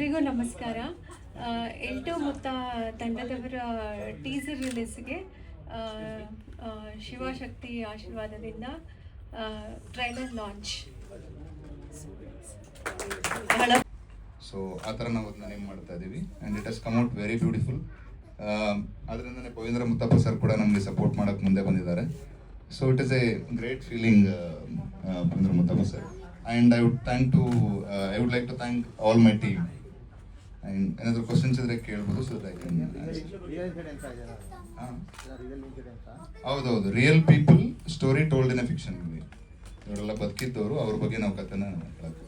ಎಲ್ರಿಗೂ ನಮಸ್ಕಾರ. ಎಲ್ಟೋ ಮುತ್ತ ತಂಡದವರ ಟೀಸರ್ ರಿಲೀಸ್ಗೆ ಶಿವಶಕ್ತಿ ಆಶೀರ್ವಾದದಿಂದ ಟ್ರೈಲರ್ ಲಾಂಚ್ ಸೊ ಆ ಥರ ನಾವು ಅದನ್ನ ನೇಮ್ ಮಾಡ್ತಾ ಇದ್ದೀವಿ and it has come out very beautiful ಅದರಿಂದನೇ ಪವೀಂದ್ರ ಮುತ್ತಪ್ಪ ಸರ್ ಕೂಡ ನಮಗೆ ಸಪೋರ್ಟ್ ಮಾಡೋಕ್ಕೆ ಮುಂದೆ ಬಂದಿದ್ದಾರೆ. So it is a great feeling Pavindra Muthappa sir and I would thank to I would like to thank all my team and ಏನಾದರೂ questions ಇದ್ರೆ ಕೇಳ್ಬೋದು so I can incident ಹೌದೌದು. Real people story told in a fiction movie ಇವರೆಲ್ಲ ಬದುಕಿದ್ದವರು ಅವ್ರ ಬಗ್ಗೆ ನಾವು ಕಥೆನ ಎಲ್ಟು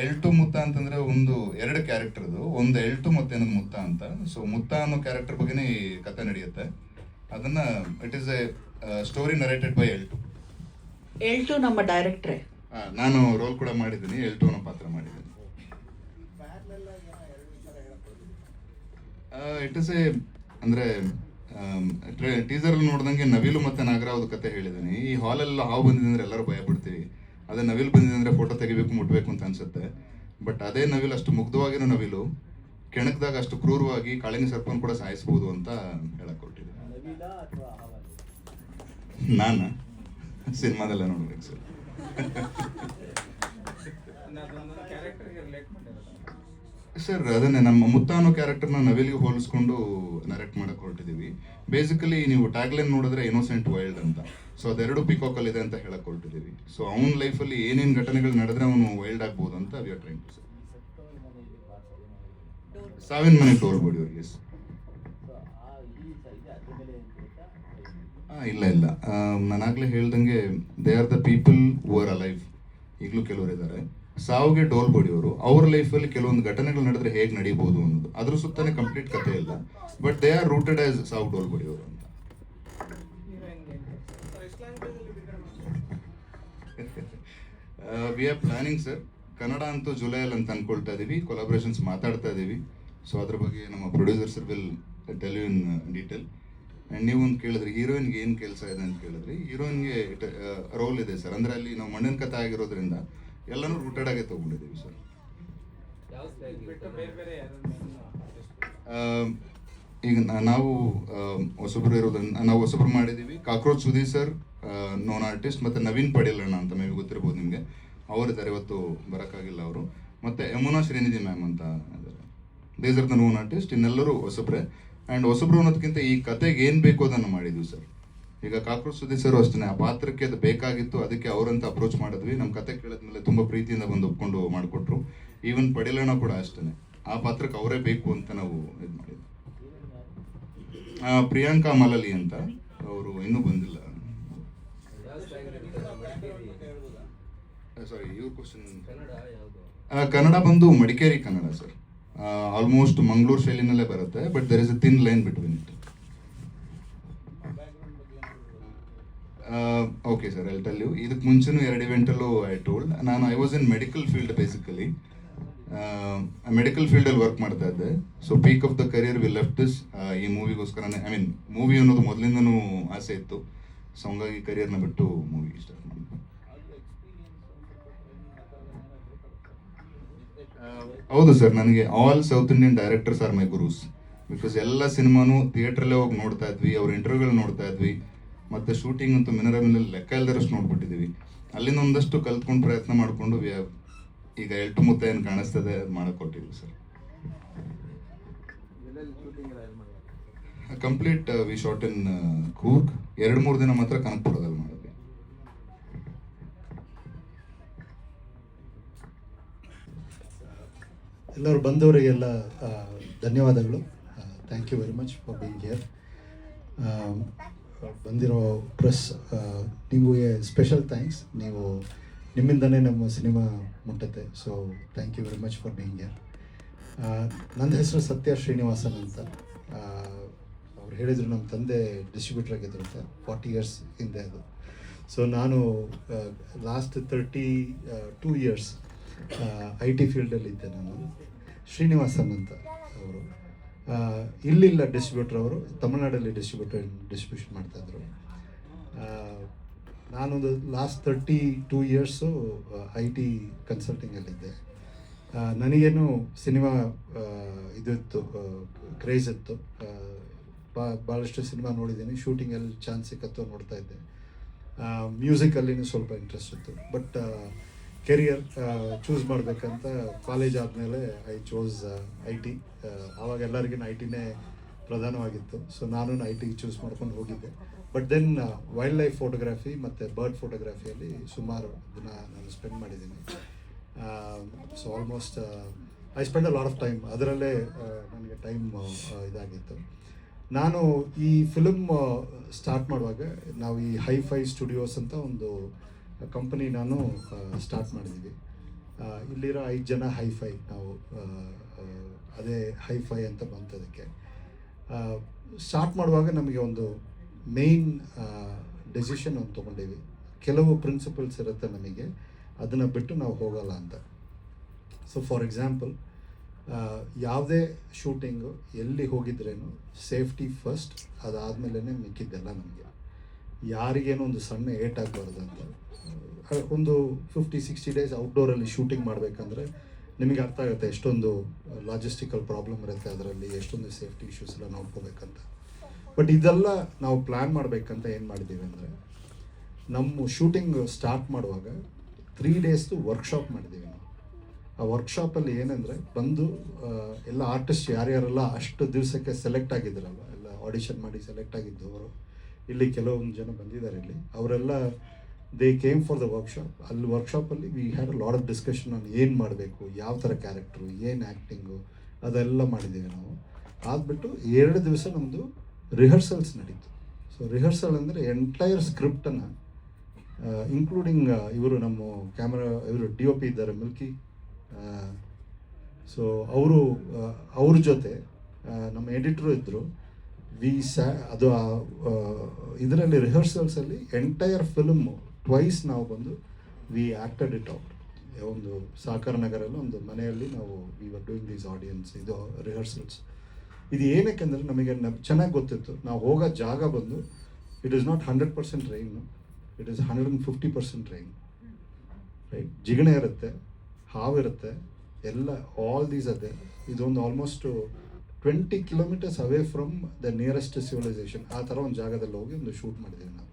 ಎಲ್ ಟು ಮುತ್ತ ಅಂತಂದ್ರೆ ಒಂದು ಎರಡು ಕ್ಯಾರೆಕ್ಟರ್ದು ಒಂದು ಎಲ್ಟು ಮತ್ತೆ ಇನ್ನೊಂದು ಮುತ್ತ ಅಂತ. ಸೊ ಮುತ್ತ ಅನ್ನೋ ಕ್ಯಾರೆಕ್ಟರ್ ಬಗ್ಗೆನೇ ಈ ಕಥೆ ನಡೆಯುತ್ತೆ. ಅದನ್ನ it is a story narrated by Eltu Eltu ನಮ್ಮ ಡೈರೆಕ್ಟ್ರೇ ನಾನು ರೋಲ್ ಕೂಡ ಮಾಡಿದ್ದೀನಿ ಎಲ್ಟೋನ ಪಾತ್ರ ಮಾಡಿದ್ದೀನಿ. ಇಟ್ ಇಸ್ ಎ ಅಂದ್ರೆ ಟೀಸರ್ ನೋಡ್ದಂಗೆ ನವಿಲು ಮತ್ತೆ ನಾಗರಾವ್ದು ಕತೆ ಹೇಳಿದ್ದೀನಿ. ಈ ಹಾಲೆಲ್ಲ ಹಾವು ಬಂದಿದೆ ಅಂದ್ರೆ ಎಲ್ಲರೂ ಭಯ ಬಿಡ್ತೀವಿ ಅದೇ ನವಿಲು ಬಂದಿದೆ ಅಂದ್ರೆ ಫೋಟೋ ತೆಗಿಬೇಕು ಮುಟ್ಬೇಕು ಅಂತ ಅನ್ಸುತ್ತೆ. ಬಟ್ ಅದೇ ನವಿಲು ಅಷ್ಟು ಮುಗ್ಧವಾಗಿರೋ ನವಿಲು ಕೆಣಕದಾಗ ಅಷ್ಟು ಕ್ರೂರವಾಗಿ ಕಾಳಿನ ಸರ್ಪನ್ ಕೂಡ ಸಾಯಿಸ್ಬೋದು ಅಂತ ಹೇಳಕ್ ಕೊಟ್ಟಿದ್ದೀನಿ ನಾನ? ಸಿನಿಮಾದಲ್ಲ ನೋಡ್ಬೇಕು ಸರ್. ಸರ್ ಅದನ್ನೇ, ನಮ್ಮ ಮುತ್ತ ಅನ್ನೋ ಕ್ಯಾರೆಕ್ಟರ್ನ ನವಿಲ್ಗೆ ಹೋಲಿಸ್ಕೊಂಡು ನರೆಕ್ಟ್ ಮಾಡಕ್ ಹೊರಟಿದ್ದೀವಿ ಬೇಸಿಕಲಿ ನೀವು ಟ್ಯಾಗ್ಲೈನ್ ನೋಡಿದ್ರೆ ಇನೋಸೆಂಟ್ ವೈಲ್ಡ್ ಅಂತ. ಸೊ ಅದೆರಡು ಪಿಕಾಕ್ ಅಲ್ಲಿ ಇದೆ ಅಂತ ಹೇಳಕ್ ಹೊರಟಿದ್ದೀವಿ ಸೊ ಅವನ ಲೈಫಲ್ಲಿ ಏನೇನು ಘಟನೆಗಳು ನಡೆದ್ರೆ ಅವನು ವೈಲ್ಡ್ ಆಗ್ಬೋದು ಅಂತ ವಿ ಆರ್ ಟ್ರೈಂಗ್ ಟು ಸಾವಿನ ಮನೆ ತೋರ್ಬೋದು ಅವ್ರಿಗೆ ಆ, ಇಲ್ಲ ಇಲ್ಲ. ನಾನಾಗ್ಲೇ ಹೇಳ್ದಂಗೆ they are the people a life ಈಗಲೂ ಕೆಲವರು ಇದ್ದಾರೆ. ಸಾವಿಗೆ ಡೋಲ್ ಬಡಿಯೋರು ಅವ್ರ ಲೈಫಲ್ಲಿ ಕೆಲವೊಂದು ಘಟನೆಗಳು ನಡೆದ್ರೆ ಹೇಗೆ ನಡೀಬೋದು ಅನ್ನೋದು. ಅದ್ರ ಸುತ್ತಲೇ ಕಂಪ್ಲೀಟ್ ಕಥೆ ಇಲ್ಲ. But they are rooted as ಸಾವು ಡೋಲ್ ಬಡಿಯೋರು ಅಂತ. We are planning sir Kannada ಅಂತೂ ಜುಲೈಯಲ್ಲಿ ಅಂತ ಅನ್ಕೊಳ್ತಾ ಇದೀವಿ. ಕೊಲಾಬ್ರೇಷನ್ಸ್ ಮಾತಾಡ್ತಾ ಇದೀವಿ. ಸೊ ಅದ್ರ ಬಗ್ಗೆ ನಮ್ಮ producers will tell in detail and ನೀವು ಒಂದು ಕೇಳಿದ್ರಿ ಹೀರೋಯಿನ್ಗೆ ಏನು ಕೆಲಸ ಇದೆ ಅಂತ ಕೇಳಿದ್ರಿ. ಹೀರೋಯಿನ್ಗೆ ರೋಲ್ ಇದೆ ಸರ್. ಅಂದರೆ ಅಲ್ಲಿ ನಾವು ಮಣ್ಣಿನ ಕಥೆ ಆಗಿರೋದ್ರಿಂದ ಎಲ್ಲನೂ ರೂಟೆಡ್ ಆಗಿ ತೊಗೊಂಡಿದ್ದೀವಿ ಸರ್. ಈಗ ನಾವು ಹೊಸಬ್ರು ಇರೋದನ್ನ ನಾವು ಹೊಸಬ್ರು ಮಾಡಿದ್ದೀವಿ. Cockroach Sudhir sir known artist ಮತ್ತು ನವೀನ್ ಪಡೆಯಲಣ್ಣ ಅಂತ ಮೇ ಗೊತ್ತಿರ್ಬೋದು ನಿಮಗೆ. ಅವರಿದ್ದಾರೆ ಇವತ್ತು ಬರೋಕ್ಕಾಗಿಲ್ಲ ಅವರು. ಮತ್ತು ಯಮುನಾ ಶ್ರೀನಿಧಿ ಮ್ಯಾಮ್ ಅಂತ ಇದ್ದಾರೆ. These are the are the known artist ಇನ್ನೆಲ್ಲರೂ ಹೊಸಬ್ರೆ. ಆ್ಯಂಡ್ ಹೊಸಬ್ರು ಅನ್ನೋದಕ್ಕಿಂತ ಈ ಕತೆಗೆ ಏನು ಬೇಕು ಅದನ್ನು ಮಾಡಿದ್ವಿ ಸರ್ ಈಗ ಕಾಕ್ರೋಚ್ ಸದಸ್ಯರು ಅಷ್ಟೇ, ಆ ಪಾತ್ರಕ್ಕೆ ಅದು ಬೇಕಾಗಿತ್ತು, ಅದಕ್ಕೆ ಅವರಂತ ಅಪ್ರೋಚ್ ಮಾಡಿದ್ವಿ. ನಮ್ಮ ಕತೆ ಕೇಳಿದ್ಮೇಲೆ ತುಂಬ ಪ್ರೀತಿಯಿಂದ ಬಂದು ಒಪ್ಕೊಂಡು ಮಾಡಿಕೊಟ್ರು. ಈವನ್ ಪಡೇಲಣ್ಣ ಕೂಡ ಅಷ್ಟೇ ಆ ಪಾತ್ರಕ್ಕೆ ಅವರೇ ಬೇಕು ಅಂತ ನಾವು ಇದು ಮಾಡಿದ್ವಿ. ಪ್ರಿಯಾಂಕಾ ಮಲಲಿ ಅಂತ ಅವರು ಇನ್ನೂ ಬಂದಿಲ್ಲ. ಸಾರಿ ಇವ್ರ ಕ್ವಶನ್ ಕನ್ನಡ ಬಂದು ಮಡಿಕೇರಿ ಕನ್ನಡ ಸರ್ ಆಲ್ಮೋಸ್ಟ್ ಮಂಗಳೂರು ಶೈಲಿನಲ್ಲೇ ಬರುತ್ತೆ but there is a thin line between it okay sir I tell you ಇದಕ್ಕೆ ಮುಂಚೆನೂ ಎರಡು ಇವೆಂಟಲ್ಲೂ ಐ ಟೋಲ್ಡ್ ನಾನು I was in medical field basically medical ಫೀಲ್ಡಲ್ಲಿ ವರ್ಕ್ ಮಾಡ್ತಾ ಇದ್ದೆ. So peak of the career we left this ಈ ಮೂವಿಗೋಸ್ಕರನೇ ಐ ಮೀನ್ ಮೂವಿ ಅನ್ನೋದು ಮೊದಲಿಂದನೂ ಆಸೆ ಇತ್ತು. ಸೊ ಹಂಗಾಗಿ ಕರಿಯರ್ನ ಬಿಟ್ಟು ಮೂವಿ ಸ್ಟಾರ್ಟ್ ಹೌದು ಸರ್ ನನಗೆ all South Indian directors are my gurus because ಎಲ್ಲ ಸಿನಿಮಾನು ಥಿಯೇಟ್ರಲ್ಲೇ ಹೋಗಿ ನೋಡ್ತಾ ಇದ್ವಿ ಅವ್ರ ಇಂಟರ್ವ್ಯೂಗಳು ನೋಡ್ತಾ ಇದ್ವಿ ಮತ್ತು ಶೂಟಿಂಗ್ ಅಂತೂ ಮಿನರ ಮೇಲೆ ಲೆಕ್ಕ ಇಲ್ದರಷ್ಟು ನೋಡ್ಬಿಟ್ಟಿದ್ದೀವಿ ಅಲ್ಲಿಂದ ಒಂದಷ್ಟು ಕಲ್ತ್ಕೊಂಡು ಪ್ರಯತ್ನ ಮಾಡಿಕೊಂಡು ಈಗ ಎಲ್ಟು ಮುತ್ತ ಏನು ಕಾಣಿಸ್ತದೆ ಅದು sir. Complete we shot in Coorg ಎರಡು ಮೂರು ದಿನ ಮಾತ್ರ ಕನಕಪುರದಲ್ಲಿ ಮಾಡಿದ್ವಿ ಎಲ್ಲರೂ ಬಂದವರಿಗೆಲ್ಲ ಧನ್ಯವಾದಗಳು. Thank you very much for being here ಬಂದಿರೋ ಪ್ರೆಸ್ ನಿಮಗೆ ಸ್ಪೆಷಲ್ ಥ್ಯಾಂಕ್ಸ್ ನೀವು ನಿಮ್ಮಿಂದನೇ ನಮ್ಮ cinema ಮುಟ್ಟತ್ತೆ. So thank you very much for being here ನನ್ನ ಹೆಸರು ಸತ್ಯ ಶ್ರೀನಿವಾಸನ್ ಅಂತ. ಅವ್ರು ಹೇಳಿದರು ನಮ್ಮ ತಂದೆ ಡಿಸ್ಟ್ರಿಬ್ಯೂಟರ್ ಆಗಿದ್ರು ಅಂತ ಫಾರ್ಟಿ ಇಯರ್ಸ್ ಹಿಂದೆ ಅದು. ಸೊ ನಾನು last thirty two years I T ಫೀಲ್ಡಲ್ಲಿದ್ದೆ ನಾನು. ಶ್ರೀನಿವಾಸನ್ ಅಂತ ಅವರು. ಇಲ್ಲಿಲ್ಲ ಡಿಸ್ಟ್ರಿಬ್ಯೂಟರ್ ಅವರು ತಮಿಳ್ನಾಡಲ್ಲಿ ಡಿಸ್ಟ್ರಿಬ್ಯೂಟರ್ ಡಿಸ್ಟ್ರಿಬ್ಯೂಷನ್ ಮಾಡ್ತಾಯಿದ್ರು ನಾನೊಂದು last thirty two years I T ಕನ್ಸಲ್ಟಿಂಗಲ್ಲಿದ್ದೆ ನನಗೇನು ಸಿನಿಮಾ ಆ, ಇದು ಇತ್ತು ಕ್ರೇಜ್ ಇತ್ತು. ಬಾ ಭಾಳಷ್ಟು ಸಿನಿಮಾ ನೋಡಿದ್ದೀನಿ ಶೂಟಿಂಗಲ್ಲಿ ಚಾನ್ಸ್ ಸಿಕ್ಕತ್ತು ನೋಡ್ತಾ ಇದ್ದೆ. ಮ್ಯೂಸಿಕಲ್ಲಿನೂ ಸ್ವಲ್ಪ ಇಂಟ್ರೆಸ್ಟ್ ಇತ್ತು. ಬಟ್ ಕೆರಿಯರ್ ಚೂಸ್ ಮಾಡಬೇಕಂತ ಕಾಲೇಜ್ ಆದಮೇಲೆ ಐ ಚೋಸ್ ಐ ಟಿ ಆವಾಗ ಎಲ್ಲರಿಗಿನ ಐ ಟಿನೇ ಪ್ರಧಾನವಾಗಿತ್ತು. ಸೊ ನಾನು ಐ ಟಿ ಚೂಸ್ ಮಾಡ್ಕೊಂಡು ಹೋಗಿದ್ದೆ. But then wildlife photography ಮತ್ತು ಬರ್ಡ್ ಫೋಟೋಗ್ರಫಿಯಲ್ಲಿ ಸುಮಾರು ದಿನ ನಾನು ಸ್ಪೆಂಡ್ ಮಾಡಿದ್ದೀನಿ. So almost I spend a lot of time ಅದರಲ್ಲೇ ನನಗೆ ಟೈಮ್ ಇದಾಗಿತ್ತು. ನಾನು ಈ ಫಿಲಮ್ ಸ್ಟಾರ್ಟ್ ಮಾಡುವಾಗ ನಾವು ಈ ಹೈ ಫೈ ಸ್ಟುಡಿಯೋಸ್ ಅಂತ ಒಂದು ಕಂಪನಿ ನಾನು ಸ್ಟಾರ್ಟ್ ಮಾಡಿದ್ದೀವಿ ಇಲ್ಲಿರೋ ಐದು ಜನ ಹೈ ಫೈ ನಾವು ಅದೇ ಹೈ ಫೈ ಅಂತ ಬಂತದಕ್ಕೆ ಸ್ಟಾರ್ಟ್ ಮಾಡುವಾಗ ನಮಗೆ ಒಂದು ಮೇಯ್ನ್ ಡೆಸಿಷನ್ ಒಂದು ತೊಗೊಂಡೀವಿ. ಕೆಲವು ಪ್ರಿನ್ಸಿಪಲ್ಸ್ ಇರುತ್ತೆ ನಮಗೆ, ಅದನ್ನು ಬಿಟ್ಟು ನಾವು ಹೋಗಲ್ಲ ಅಂತ. ಸೊ ಫಾರ್ ಎಕ್ಸಾಂಪಲ್ ಯಾವುದೇ ಶೂಟಿಂಗು ಎಲ್ಲಿ ಹೋಗಿದ್ರೇನು ಸೇಫ್ಟಿ ಫಸ್ಟ್ ಅದಾದಮೇಲೆ ಮಿಕ್ಕಿದ್ದೆಲ್ಲ ನಮಗೆ. ಯಾರಿಗೇನೋ ಒಂದು ಸಣ್ಣ ಏಟ್ ಆಗಬಾರ್ದು ಅಂತ ಒಂದು ಫಿಫ್ಟಿ ಸಿಕ್ಸ್ಟಿ ಡೇಸ್ ಔಟ್ಡೋರಲ್ಲಿ ಶೂಟಿಂಗ್ ಮಾಡಬೇಕಂದ್ರೆ ನಿಮಗೆ ಅರ್ಥ ಆಗುತ್ತೆ ಎಷ್ಟೊಂದು ಲಾಜಿಸ್ಟಿಕಲ್ ಪ್ರಾಬ್ಲಮ್ ಇರುತ್ತೆ ಅದರಲ್ಲಿ, ಎಷ್ಟೊಂದು ಸೇಫ್ಟಿ ಇಶ್ಯೂಸ್ ಎಲ್ಲ ನೋಡ್ಕೋಬೇಕಂತ. ಬಟ್ ಇದೆಲ್ಲ ನಾವು ಪ್ಲ್ಯಾನ್ ಮಾಡಬೇಕಂತ ಏನು ಮಾಡಿದ್ದೀವಿ ಅಂದರೆ, ನಮ್ಮ ಶೂಟಿಂಗ್ ಸ್ಟಾರ್ಟ್ ಮಾಡುವಾಗ ತ್ರೀ ಡೇಸ್ದು ವರ್ಕ್ಶಾಪ್ ಮಾಡಿದ್ದೀವಿ ನಾವು. ಆ ವರ್ಕ್ಶಾಪಲ್ಲಿ ಏನಂದರೆ, ಬಂದು ಎಲ್ಲ ಆರ್ಟಿಸ್ಟ್ ಯಾರ್ಯಾರೆಲ್ಲ ಅಷ್ಟು ದಿವಸಕ್ಕೆ ಸೆಲೆಕ್ಟ್ ಆಗಿದ್ರಲ್ಲ ಎಲ್ಲ ಆಡಿಷನ್ ಮಾಡಿ ಸೆಲೆಕ್ಟ್ ಆಗಿದ್ದವರು ಇಲ್ಲಿ ಕೆಲವೊಂದು ಜನ ಬಂದಿದ್ದಾರೆ ಇಲ್ಲಿ. ಅವರೆಲ್ಲ they came for the workshop ಅಲ್ಲಿ ವರ್ಕ್ಶಾಪಲ್ಲಿ we had a lot of discussion on ಏನು ಮಾಡಬೇಕು, ಯಾವ ಥರ ಕ್ಯಾರೆಕ್ಟ್ರು ಏನು ಆ್ಯಕ್ಟಿಂಗು ಅದೆಲ್ಲ ಮಾಡಿದ್ದೇವೆ ನಾವು. ಆದ್ಬಿಟ್ಟು ಎರಡು ದಿವಸ ನಮ್ಮದು ರಿಹರ್ಸಲ್ಸ್ ನಡೀತು. ಸೊ ರಿಹರ್ಸಲ್ ಅಂದರೆ ಎಂಟೈರ್ ಸ್ಕ್ರಿಪ್ಟನ್ನು ಇನ್ಕ್ಲೂಡಿಂಗ್ ಇವರು ನಮ್ಮ ಕ್ಯಾಮ್ರಾ ಇವರು ಡಿ ಒ ಪಿ ಇದ್ದಾರೆ ಮಿಲ್ಕಿ ಸೊ ಅವರು ಅವ್ರ ಜೊತೆ ನಮ್ಮ ಎಡಿಟ್ರು ಇದ್ದರು ವಿ ಸ್ಯಾ ಅದು ಇದರಲ್ಲಿ ರಿಹರ್ಸಲ್ಸಲ್ಲಿ ಎಂಟೈರ್ ಫಿಲ್ಮ್ ಟ್ವೈಸ್ ನಾವು ಬಂದು ವಿ ಆ್ಯಕ್ಟೆಡ್ ಇಟ್ ಔಟ್. ಒಂದು ಸಾಕಾರ ನಗರಲ್ಲಿ ಒಂದು ಮನೆಯಲ್ಲಿ ನಾವು, we were doing these audience, ಇದು ರಿಹರ್ಸಲ್ಸ್. ಇದು ಏನಕ್ಕೆ ಅಂದರೆ ನಮಗೆ ಚೆನ್ನಾಗಿ ಗೊತ್ತಿತ್ತು. ನಾವು ಹೋಗೋ ಜಾಗ ಬಂದು, it is not hundred percent rain, it is hundred and fifty percent rain. Right? ಜಿಗಣೆ ಇರುತ್ತೆ ಹಾವಿರುತ್ತೆ ಎಲ್ಲ ಆಲ್ ದೀಸ್ ಅದೇ ಇದೊಂದು almost twenty kilometres away from the nearest civilisation ಆ ಥರ ಒಂದು ಜಾಗದಲ್ಲಿ ಹೋಗಿ ಒಂದು ಶೂಟ್ ಮಾಡಿದ್ದೀವಿ ನಾವು.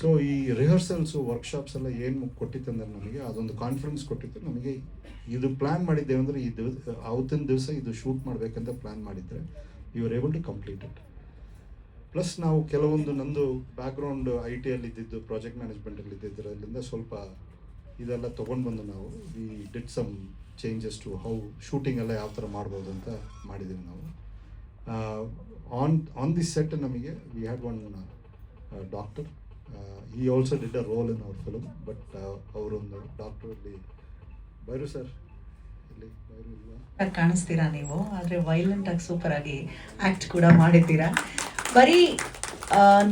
ಸೊ ಈ ರಿಹರ್ಸಲ್ಸು ವರ್ಕ್ಶಾಪ್ಸ್ ಎಲ್ಲ ಏನು ಕೊಟ್ಟಿತ್ತು ಅಂದರೆ ನಮಗೆ ಅದೊಂದು ಕಾನ್ಫಿಡೆನ್ಸ್ ಕೊಟ್ಟಿತ್ತು. ನಮಗೆ ಇದು ಪ್ಲ್ಯಾನ್ ಮಾಡಿದ್ದೇವೆ ಅಂದರೆ ಈ ದಿವಸ ಅವತ್ತಿನ ದಿವಸ ಇದು ಶೂಟ್ ಮಾಡಬೇಕಂತ ಪ್ಲ್ಯಾನ್ ಮಾಡಿದರೆ you are able to complete it plus ನಾವು ಕೆಲವೊಂದು ನಂದು ಬ್ಯಾಕ್ಗ್ರೌಂಡ್ ಐ ಟಿಯಲ್ಲಿ ಇದ್ದಿದ್ದು ಪ್ರಾಜೆಕ್ಟ್ ಮ್ಯಾನೇಜ್ಮೆಂಟಲ್ಲಿ ಇದ್ದಿದ್ದರಲ್ಲಿಂದ ಸ್ವಲ್ಪ ಇದೆಲ್ಲ ತೊಗೊಂಡು ಬಂದು ನಾವು we did some changes to how shooting ಎಲ್ಲ ಯಾವ ಥರ ಮಾಡ್ಬೋದು ಅಂತ ಮಾಡಿದ್ದೀವಿ ನಾವು. ಆನ್ ಆನ್ ದಿಸ್ ಸೆಟ್ ನಮಗೆ ವಿ ಹ್ಯಾಡ್ ಒನ್ ಡಾಕ್ಟರ್ ಈ also did a role in our film but ಅವರೊಂದು ಸರ್ ಇಲ್ಲಿ ಬೈರು ಆಗಿ ಕಾಣಿಸ್ತೀರಾ ನೀವು? ಆದರೆ ವೈಲೆಂಟ್ ಆಗಿ ಸೂಪರ್ ಆಗಿ ಆಕ್ಟ್ ಕೂಡ ಮಾಡಿದ್ದೀರಾ? ಬರೀ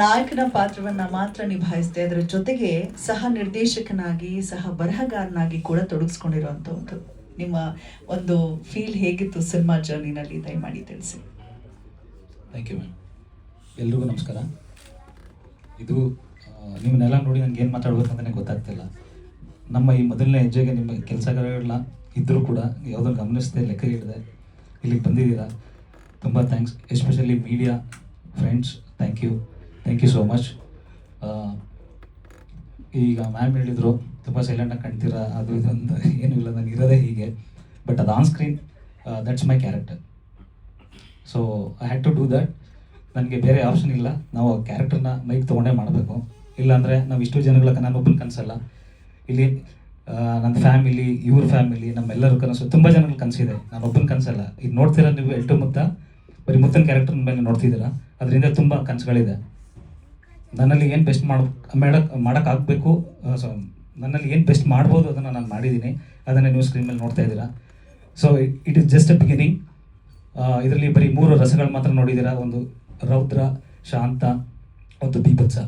ನಾಯಕನ ಪಾತ್ರವನ್ನು ಮಾತ್ರ ನಿಭಾಯಿಸ್ತೇ ಅದರ ಜೊತೆಗೆ ಸಹ ನಿರ್ದೇಶಕನಾಗಿ, ಸಹ ಬರಹಗಾರನಾಗಿ ಕೂಡ ತೊಡಗಿಸ್ಕೊಂಡಿರುವಂಥದ್ದು ನಿಮ್ಮ ಒಂದು ಫೀಲ್ ಹೇಗಿತ್ತು ಸಿನಿಮಾ ಜರ್ನಿನಲ್ಲಿ ದಯಮಾಡಿ ತಿಳಿಸಿ. ಥ್ಯಾಂಕ್ ಯು ಮ್ಯಾಮ್ ಎಲ್ರಿಗೂ ನಮಸ್ಕಾರ. ಇದು ನಿಮ್ಮನ್ನೆಲ್ಲ ನೋಡಿ ನನಗೆ ಏನು ಮಾತಾಡ್ಬೇಕಂತಲೇ ಗೊತ್ತಾಗ್ತಿಲ್ಲ ನಮ್ಮ ಈ ಮೊದಲನೇ ಹೆಜ್ಜೆಗೆ ನಿಮ್ಮ ಕೆಲಸಗಾರಗಳನ್ನ ಇದ್ದರೂ ಕೂಡ ಯಾವುದನ್ನು ಗಮನಿಸದೆ, ಲೆಕ್ಕ ಹಿಡಿದೆ ಇಲ್ಲಿಗೆ ಬಂದಿದ್ದೀರಾ? ತುಂಬ thanks especially media friends thank you thank you so much ಈಗ ಮ್ಯಾಮ್ ಹೇಳಿದರು ತುಂಬ ಸೈಲೆಂಟಾಗಿ ಕಾಣ್ತೀರಾ? ಅದು ಇದೊಂದು ಏನು ಇಲ್ಲ. ನಾನು ಇರೋದೇ ಹೀಗೆ. ಬಟ್ ಅದು on screen that's my character so I had to do that ನನಗೆ ಬೇರೆ ಆಪ್ಷನ್ ಇಲ್ಲ. ನಾವು ಕ್ಯಾರೆಕ್ಟರ್ನ ಮೈಕ್ ತೊಗೊಂಡೇ ಮಾಡಬೇಕು. ಇಲ್ಲಾಂದರೆ ನಾವು ಇಷ್ಟು ಜನಗಳ ನಾನು ಒಬ್ಬನ ಕನಸಲ್ಲ. ಇಲ್ಲಿ ನನ್ನ ಫ್ಯಾಮಿಲಿ ಇವ್ರ ಫ್ಯಾಮಿಲಿ ನಮ್ಮೆಲ್ಲರ ಕನಸು ತುಂಬ ಜನಗಳ ಕನಸಿದೆ. ನಾನು ಒಬ್ಬನ ಕನಸಲ್ಲ. ಈಗ ನೋಡ್ತೀರಾ ನೀವು ಎಲ್ಟು ಮುತ್ತ? ಬರೀ ಮುತ್ತನ ಕ್ಯಾರೆಕ್ಟರ್ ಮೇಲೆ ನೋಡ್ತಿದ್ದೀರಾ? ಅದರಿಂದ ತುಂಬ ಕನಸುಗಳಿದೆ. ನನ್ನಲ್ಲಿ ಏನು ಬೆಸ್ಟ್ ಮಾಡ ಮಾಡೋಕ್ಕೆ ಮಾಡೋಕ್ಕಾಗಬೇಕು ನನ್ನಲ್ಲಿ ಏನು ಬೆಸ್ಟ್ ಮಾಡ್ಬೋದು ಅದನ್ನು ನಾನು ಮಾಡಿದ್ದೀನಿ ಅದನ್ನು ನೀವು ಸ್ಕ್ರೀನ್ ಮೇಲೆ ನೋಡ್ತಾ ಇದ್ದೀರಾ. So it is just a beginning ಇದರಲ್ಲಿ ಬರೀ ಮೂರು ರಸಗಳು ಮಾತ್ರ ನೋಡಿದ್ದೀರಾ ಒಂದು ರೌದ್ರ, ಶಾಂತ ಮತ್ತು ಬೀಭತ್ಸ.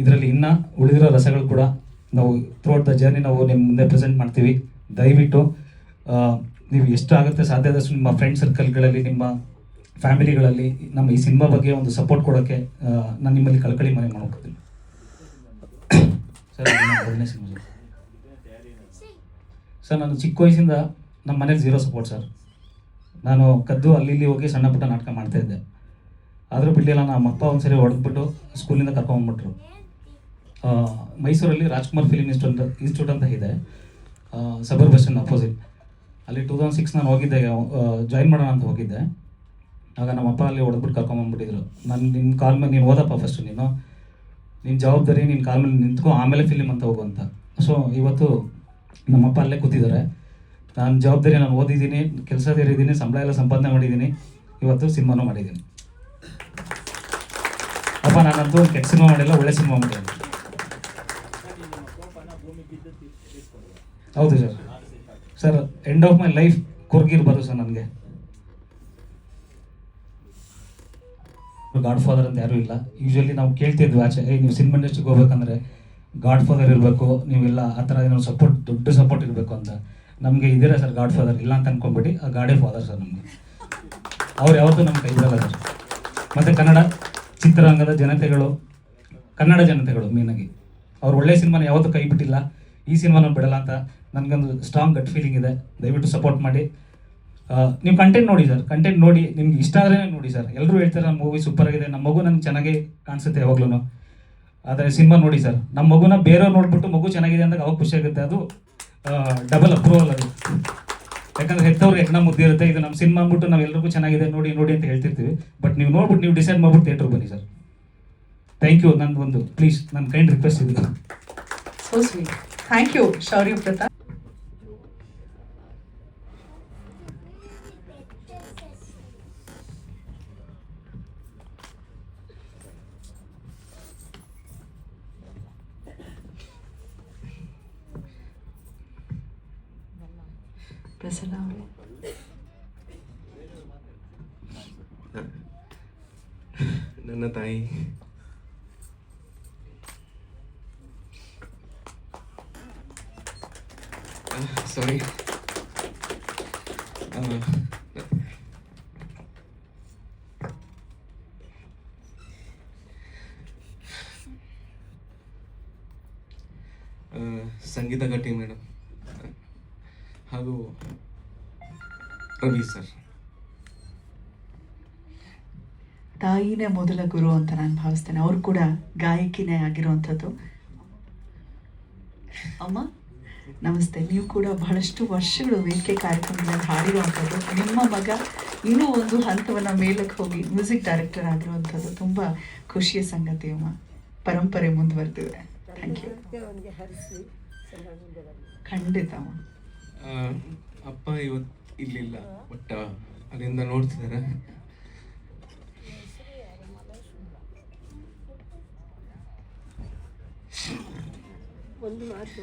ಇದರಲ್ಲಿ ಇನ್ನೂ ಉಳಿದಿರೋ ರಸಗಳು ಕೂಡ ನಾವು ಥ್ರೂಔಟ್ ದ ಜರ್ನಿ ನಾವು ನಿಮ್ಮ ಮುಂದೆ ಪ್ರೆಸೆಂಟ್ ಮಾಡ್ತೀವಿ. ದಯವಿಟ್ಟು ನೀವು ಎಷ್ಟು ಆಗುತ್ತೆ ಸಾಧ್ಯ ಆದಷ್ಟು ನಿಮ್ಮ ಫ್ರೆಂಡ್ ಸರ್ಕಲ್ಗಳಲ್ಲಿ ನಿಮ್ಮ ಫ್ಯಾಮಿಲಿಗಳಲ್ಲಿ ನಮ್ಮ ಈ ಸಿನಿಮಾ ಬಗ್ಗೆ ಒಂದು ಸಪೋರ್ಟ್ ಕೊಡೋಕ್ಕೆ ನಾನು ನಿಮ್ಮಲ್ಲಿ ಕಳ್ಕಳಿ ಮನೆ ಮಾಡ್ಕೊತೀನಿ ಸರ್ ಮೊದಲನೇ ಸಿನಿಮಾ ಸರ್ ಸರ್ ನಾನು ಚಿಕ್ಕ ವಯಸ್ಸಿಂದ ನಮ್ಮ ಮನೇಲಿ ಝೀರೋ ಸಪೋರ್ಟ್ ಸರ್ ನಾನು ಕದ್ದು ಅಲ್ಲಿ ಇಲ್ಲಿ ಹೋಗಿ ಸಣ್ಣ ಪುಟ್ಟ ನಾಟಕ ಮಾಡ್ತಾ ಇದ್ದೆ. ಆದರೂ ಬಿಡಲಿಲ್ಲ ನಮ್ಮ ಅಪ್ಪ ಒಂದ್ಸರಿ ಹೊಡೆದ್ಬಿಟ್ಟು ಸ್ಕೂಲಿಂದ ಕರ್ಕೊಂಬಂದ್ಬಿಟ್ರು ಮೈಸೂರಲ್ಲಿ ರಾಜ್ಕುಮಾರ್ ಫಿಲಿಮ್ ಇನ್ಸ್ಟಿಟ್ಯೂಟ್ ಇನ್ಸ್ಟಿಟ್ಯೂಟ್ ಅಂತ ಇದೆ. ಸಬರ್ ಬಸ್ ಸ್ಟ್ಯಾಂಡ್ ಅಪೋಸಿಟ್ ಅಲ್ಲಿ ಟೂ ತೌಸಂಡ್ ಸಿಕ್ಸ್ ನಾನು ಹೋಗಿದ್ದೆ ಜಾಯಿನ್ ಮಾಡೋಣ ಅಂತ ಹೋಗಿದ್ದೆ. ಆಗ ನಮ್ಮ ಅಪ್ಪ ಅಲ್ಲಿ ಹೊಡೆದ್ಬಿಟ್ಟು ಕರ್ಕೊಂಬಂದ್ಬಿಟ್ಟಿದ್ರು ನಾನು ನಿನ್ನ ಕಾಲ್ ಮೇಲೆ ನೀನು ಓದಪ್ಪ ಫಸ್ಟು ನೀನು. ನಿನ್ನ ಜವಾಬ್ದಾರಿ ನಿನ್ನ ಕಾಲ್ ಮೇಲೆ ನಿಂತ್ಕೊ, ಆಮೇಲೆ ಫಿಲಿಮ್ ಅಂತ ಹೋಗು ಅಂತ. ಸೊ ಇವತ್ತು ನಮ್ಮಪ್ಪ ಅಲ್ಲೇ ಕೂತಿದ್ದಾರೆ. ನಾನು ಜವಾಬ್ದಾರಿ ನಾನು ಓದಿದ್ದೀನಿ, ಕೆಲಸ ಸೇರಿದ್ದೀನಿ, ಸಂಬಳ ಎಲ್ಲ ಸಂಪಾದನೆ ಮಾಡಿದ್ದೀನಿ. ಇವತ್ತು ಸಿನಿಮಾನೂ ಮಾಡಿದ್ದೀನಿ. ಅಪ್ಪ, ನಾನಂತೂ ಕೆಟ್ಟ ಸಿನಿಮಾ ಮಾಡಿಲ್ಲ, ಒಳ್ಳೆ ಸಿನಿಮಾ ಮಾಡಿದ್ದೀನಿ. ಹೌದು sir. Sir end of my life ಕೊರ್ಗಿರ್ಬಾರ್ದು sir ನನಗೆ. ಗಾಡ್ ಫಾದರ್ ಅಂತ ಯಾರೂ ಇಲ್ಲ. ಯೂಶಲಿ ನಾವು ಕೇಳ್ತಿದ್ವಿ ಆಚೆ ನೀವು ಸಿನಿಮಾ ಇಂಡಸ್ಟ್ರಿಗೆ ಹೋಗ್ಬೇಕಂದ್ರೆ ಗಾಡ್ ಫಾದರ್ ಇರಬೇಕು, ನೀವೆಲ್ಲ ಆ ಥರ ಏನೋ ಸಪೋರ್ಟ್ ದೊಡ್ಡ ಸಪೋರ್ಟ್ ಇರಬೇಕು ಅಂತ. ನಮಗೆ ಇದ್ದೀರಾ ಸರ್ ಗಾಡ್ ಫಾದರ್ ಇಲ್ಲ ಅಂತ ಅಂದ್ಕೊಂಬಿಟ್ಟು ಆ ಗಾಡೇ ಫಾದರ್ ಸರ್ ನಮಗೆ. ಅವ್ರು ಯಾವತ್ತೂ ನಮ್ಮ ಕೈ ಸರ್. ಮತ್ತು ಕನ್ನಡ ಚಿತ್ರರಂಗದ ಜನತೆಗಳು, ಕನ್ನಡ ಜನತೆಗಳು ಮೇನಾಗಿ ಅವ್ರು ಒಳ್ಳೆ ಸಿನಿಮಾನ ಯಾವತ್ತೂ ಕೈ ಬಿಟ್ಟಿಲ್ಲ. ಈ ಸಿನಿಮಾನ ಬಿಡಲ್ಲ ಅಂತ ನನಗೊಂದು ಸ್ಟ್ರಾಂಗ್ ಗಟ್ ಫೀಲಿಂಗ್ ಇದೆ. ದಯವಿಟ್ಟು ಸಪೋರ್ಟ್ ಮಾಡಿ. ನೀವು ಕಂಟೆಂಟ್ ನೋಡಿ ಸರ್ ಕಂಟೆಂಟ್ ನೋಡಿ, ನಿಮ್ಗೆ ಇಷ್ಟ ಆದ್ರೆ ನೋಡಿ ಸರ್ ಎಲ್ಲರೂ ಹೇಳ್ತಾರೆ ನಮ್ಮ ಮೂವಿ ಸೂಪರ್ ಆಗಿದೆ ನಮ್ಮ ಮಗು ನಂಗೆ ಚೆನ್ನಾಗಿ ಕಾಣಿಸುತ್ತೆ ಯಾವಾಗ್ಲೂ ಆದರೆ ಸಿನಿಮಾ ನೋಡಿ ಸರ್ ನಮ್ಮ ಮಗುನ ಬೇರೆಯವ್ರು ನೋಡ್ಬಿಟ್ಟು ಮಗು ಚೆನ್ನಾಗಿದೆ ಅಂದಾಗ ಅವಾಗ ಖುಷಿ ಆಗುತ್ತೆ. ಅದು ಡಬಲ್ ಅಪ್ರೂವಲ್ ಅದು. ಯಾಕಂದ್ರೆ ಹೆತ್ತವ್ರು ಹೆಣ್ಣ ಮುದ್ದೆ ಇರುತ್ತೆ. ಇದು ನಮ್ಮ ಸಿನಿಮಾ ಅಂದ್ಬಿಟ್ಟು ನಾವು ಎಲ್ರಿಗೂ ಚೆನ್ನಾಗಿದೆ, ನೋಡಿ ನೋಡಿ ಅಂತ ಹೇಳ್ತಿರ್ತೀವಿ. ಬಟ್ ನೀವು ನೋಡ್ಬಿಟ್ಟು ನೀವು ಡಿಸೈಡ್ ಮಾಡ್ಬಿಟ್ಟು ಥಿಯೇಟ್ರಿಗೆ ಬನ್ನಿ ಸರ್ ಥ್ಯಾಂಕ್ ಯು ನಂದು ಒಂದು ಪ್ಲೀಸ್ ನನ್ನ ಕೈಂಡ್ ರಿಕ್ವೆಸ್ಟ್ ಇದೆ. ಥ್ಯಾಂಕ್ ಯು ಶೌರ್ಯ ಪ್ರತಾಪ್ ಪ್ರಸನ್ನ ಅವರೇ ನನ್ನ ತಾಯಿ ಸಾರಿ ಸಂಗೀತ ಗಟ್ಟಿ ಮೇಡಮ್ ಹಾಗೂ ರವಿ ಸರ್ ತಾಯಿನೇ ಮೊದಲ ಗುರು ಅಂತ ನಾನು ಭಾವಿಸ್ತೇನೆ. ಅವರು ಕೂಡ ಗಾಯಕಿನೇ ಆಗಿರುವಂಥದ್ದು. ಅಮ್ಮ ನಮಸ್ತೆ. ನೀವು ಕೂಡ ಬಹಳಷ್ಟು ವರ್ಷಗಳು ವೇದಿಕೆ ಕಾರ್ಯಕ್ರಮದಲ್ಲಿ ಹಾಡಿರುವಂಥದ್ದು. ನಿಮ್ಮ ಮಗ ಇನ್ನೂ ಒಂದು ಹಂತವನ್ನು ಮೇಲಕ್ಕೆ ಹೋಗಿ ಮ್ಯೂಸಿಕ್ ಡೈರೆಕ್ಟರ್ ಆಗಿರುವಂಥದ್ದು ತುಂಬ ಖುಷಿಯ ಸಂಗತಿ ಅಮ್ಮ. ಪರಂಪರೆ ಮುಂದುವರೆದಿದೆ. ಥ್ಯಾಂಕ್ ಯು ಖಂಡಿತ ಅಮ್ಮ. ಅಪ್ಪ ಇವತ್ತು ಇಲ್ಲಿಲ್ಲ ಬಟ್ ಅಲ್ಲಿಂದ ನೋಡ್ತಿದ್ದಾರೆ. ಒಂದು ಮಾತು,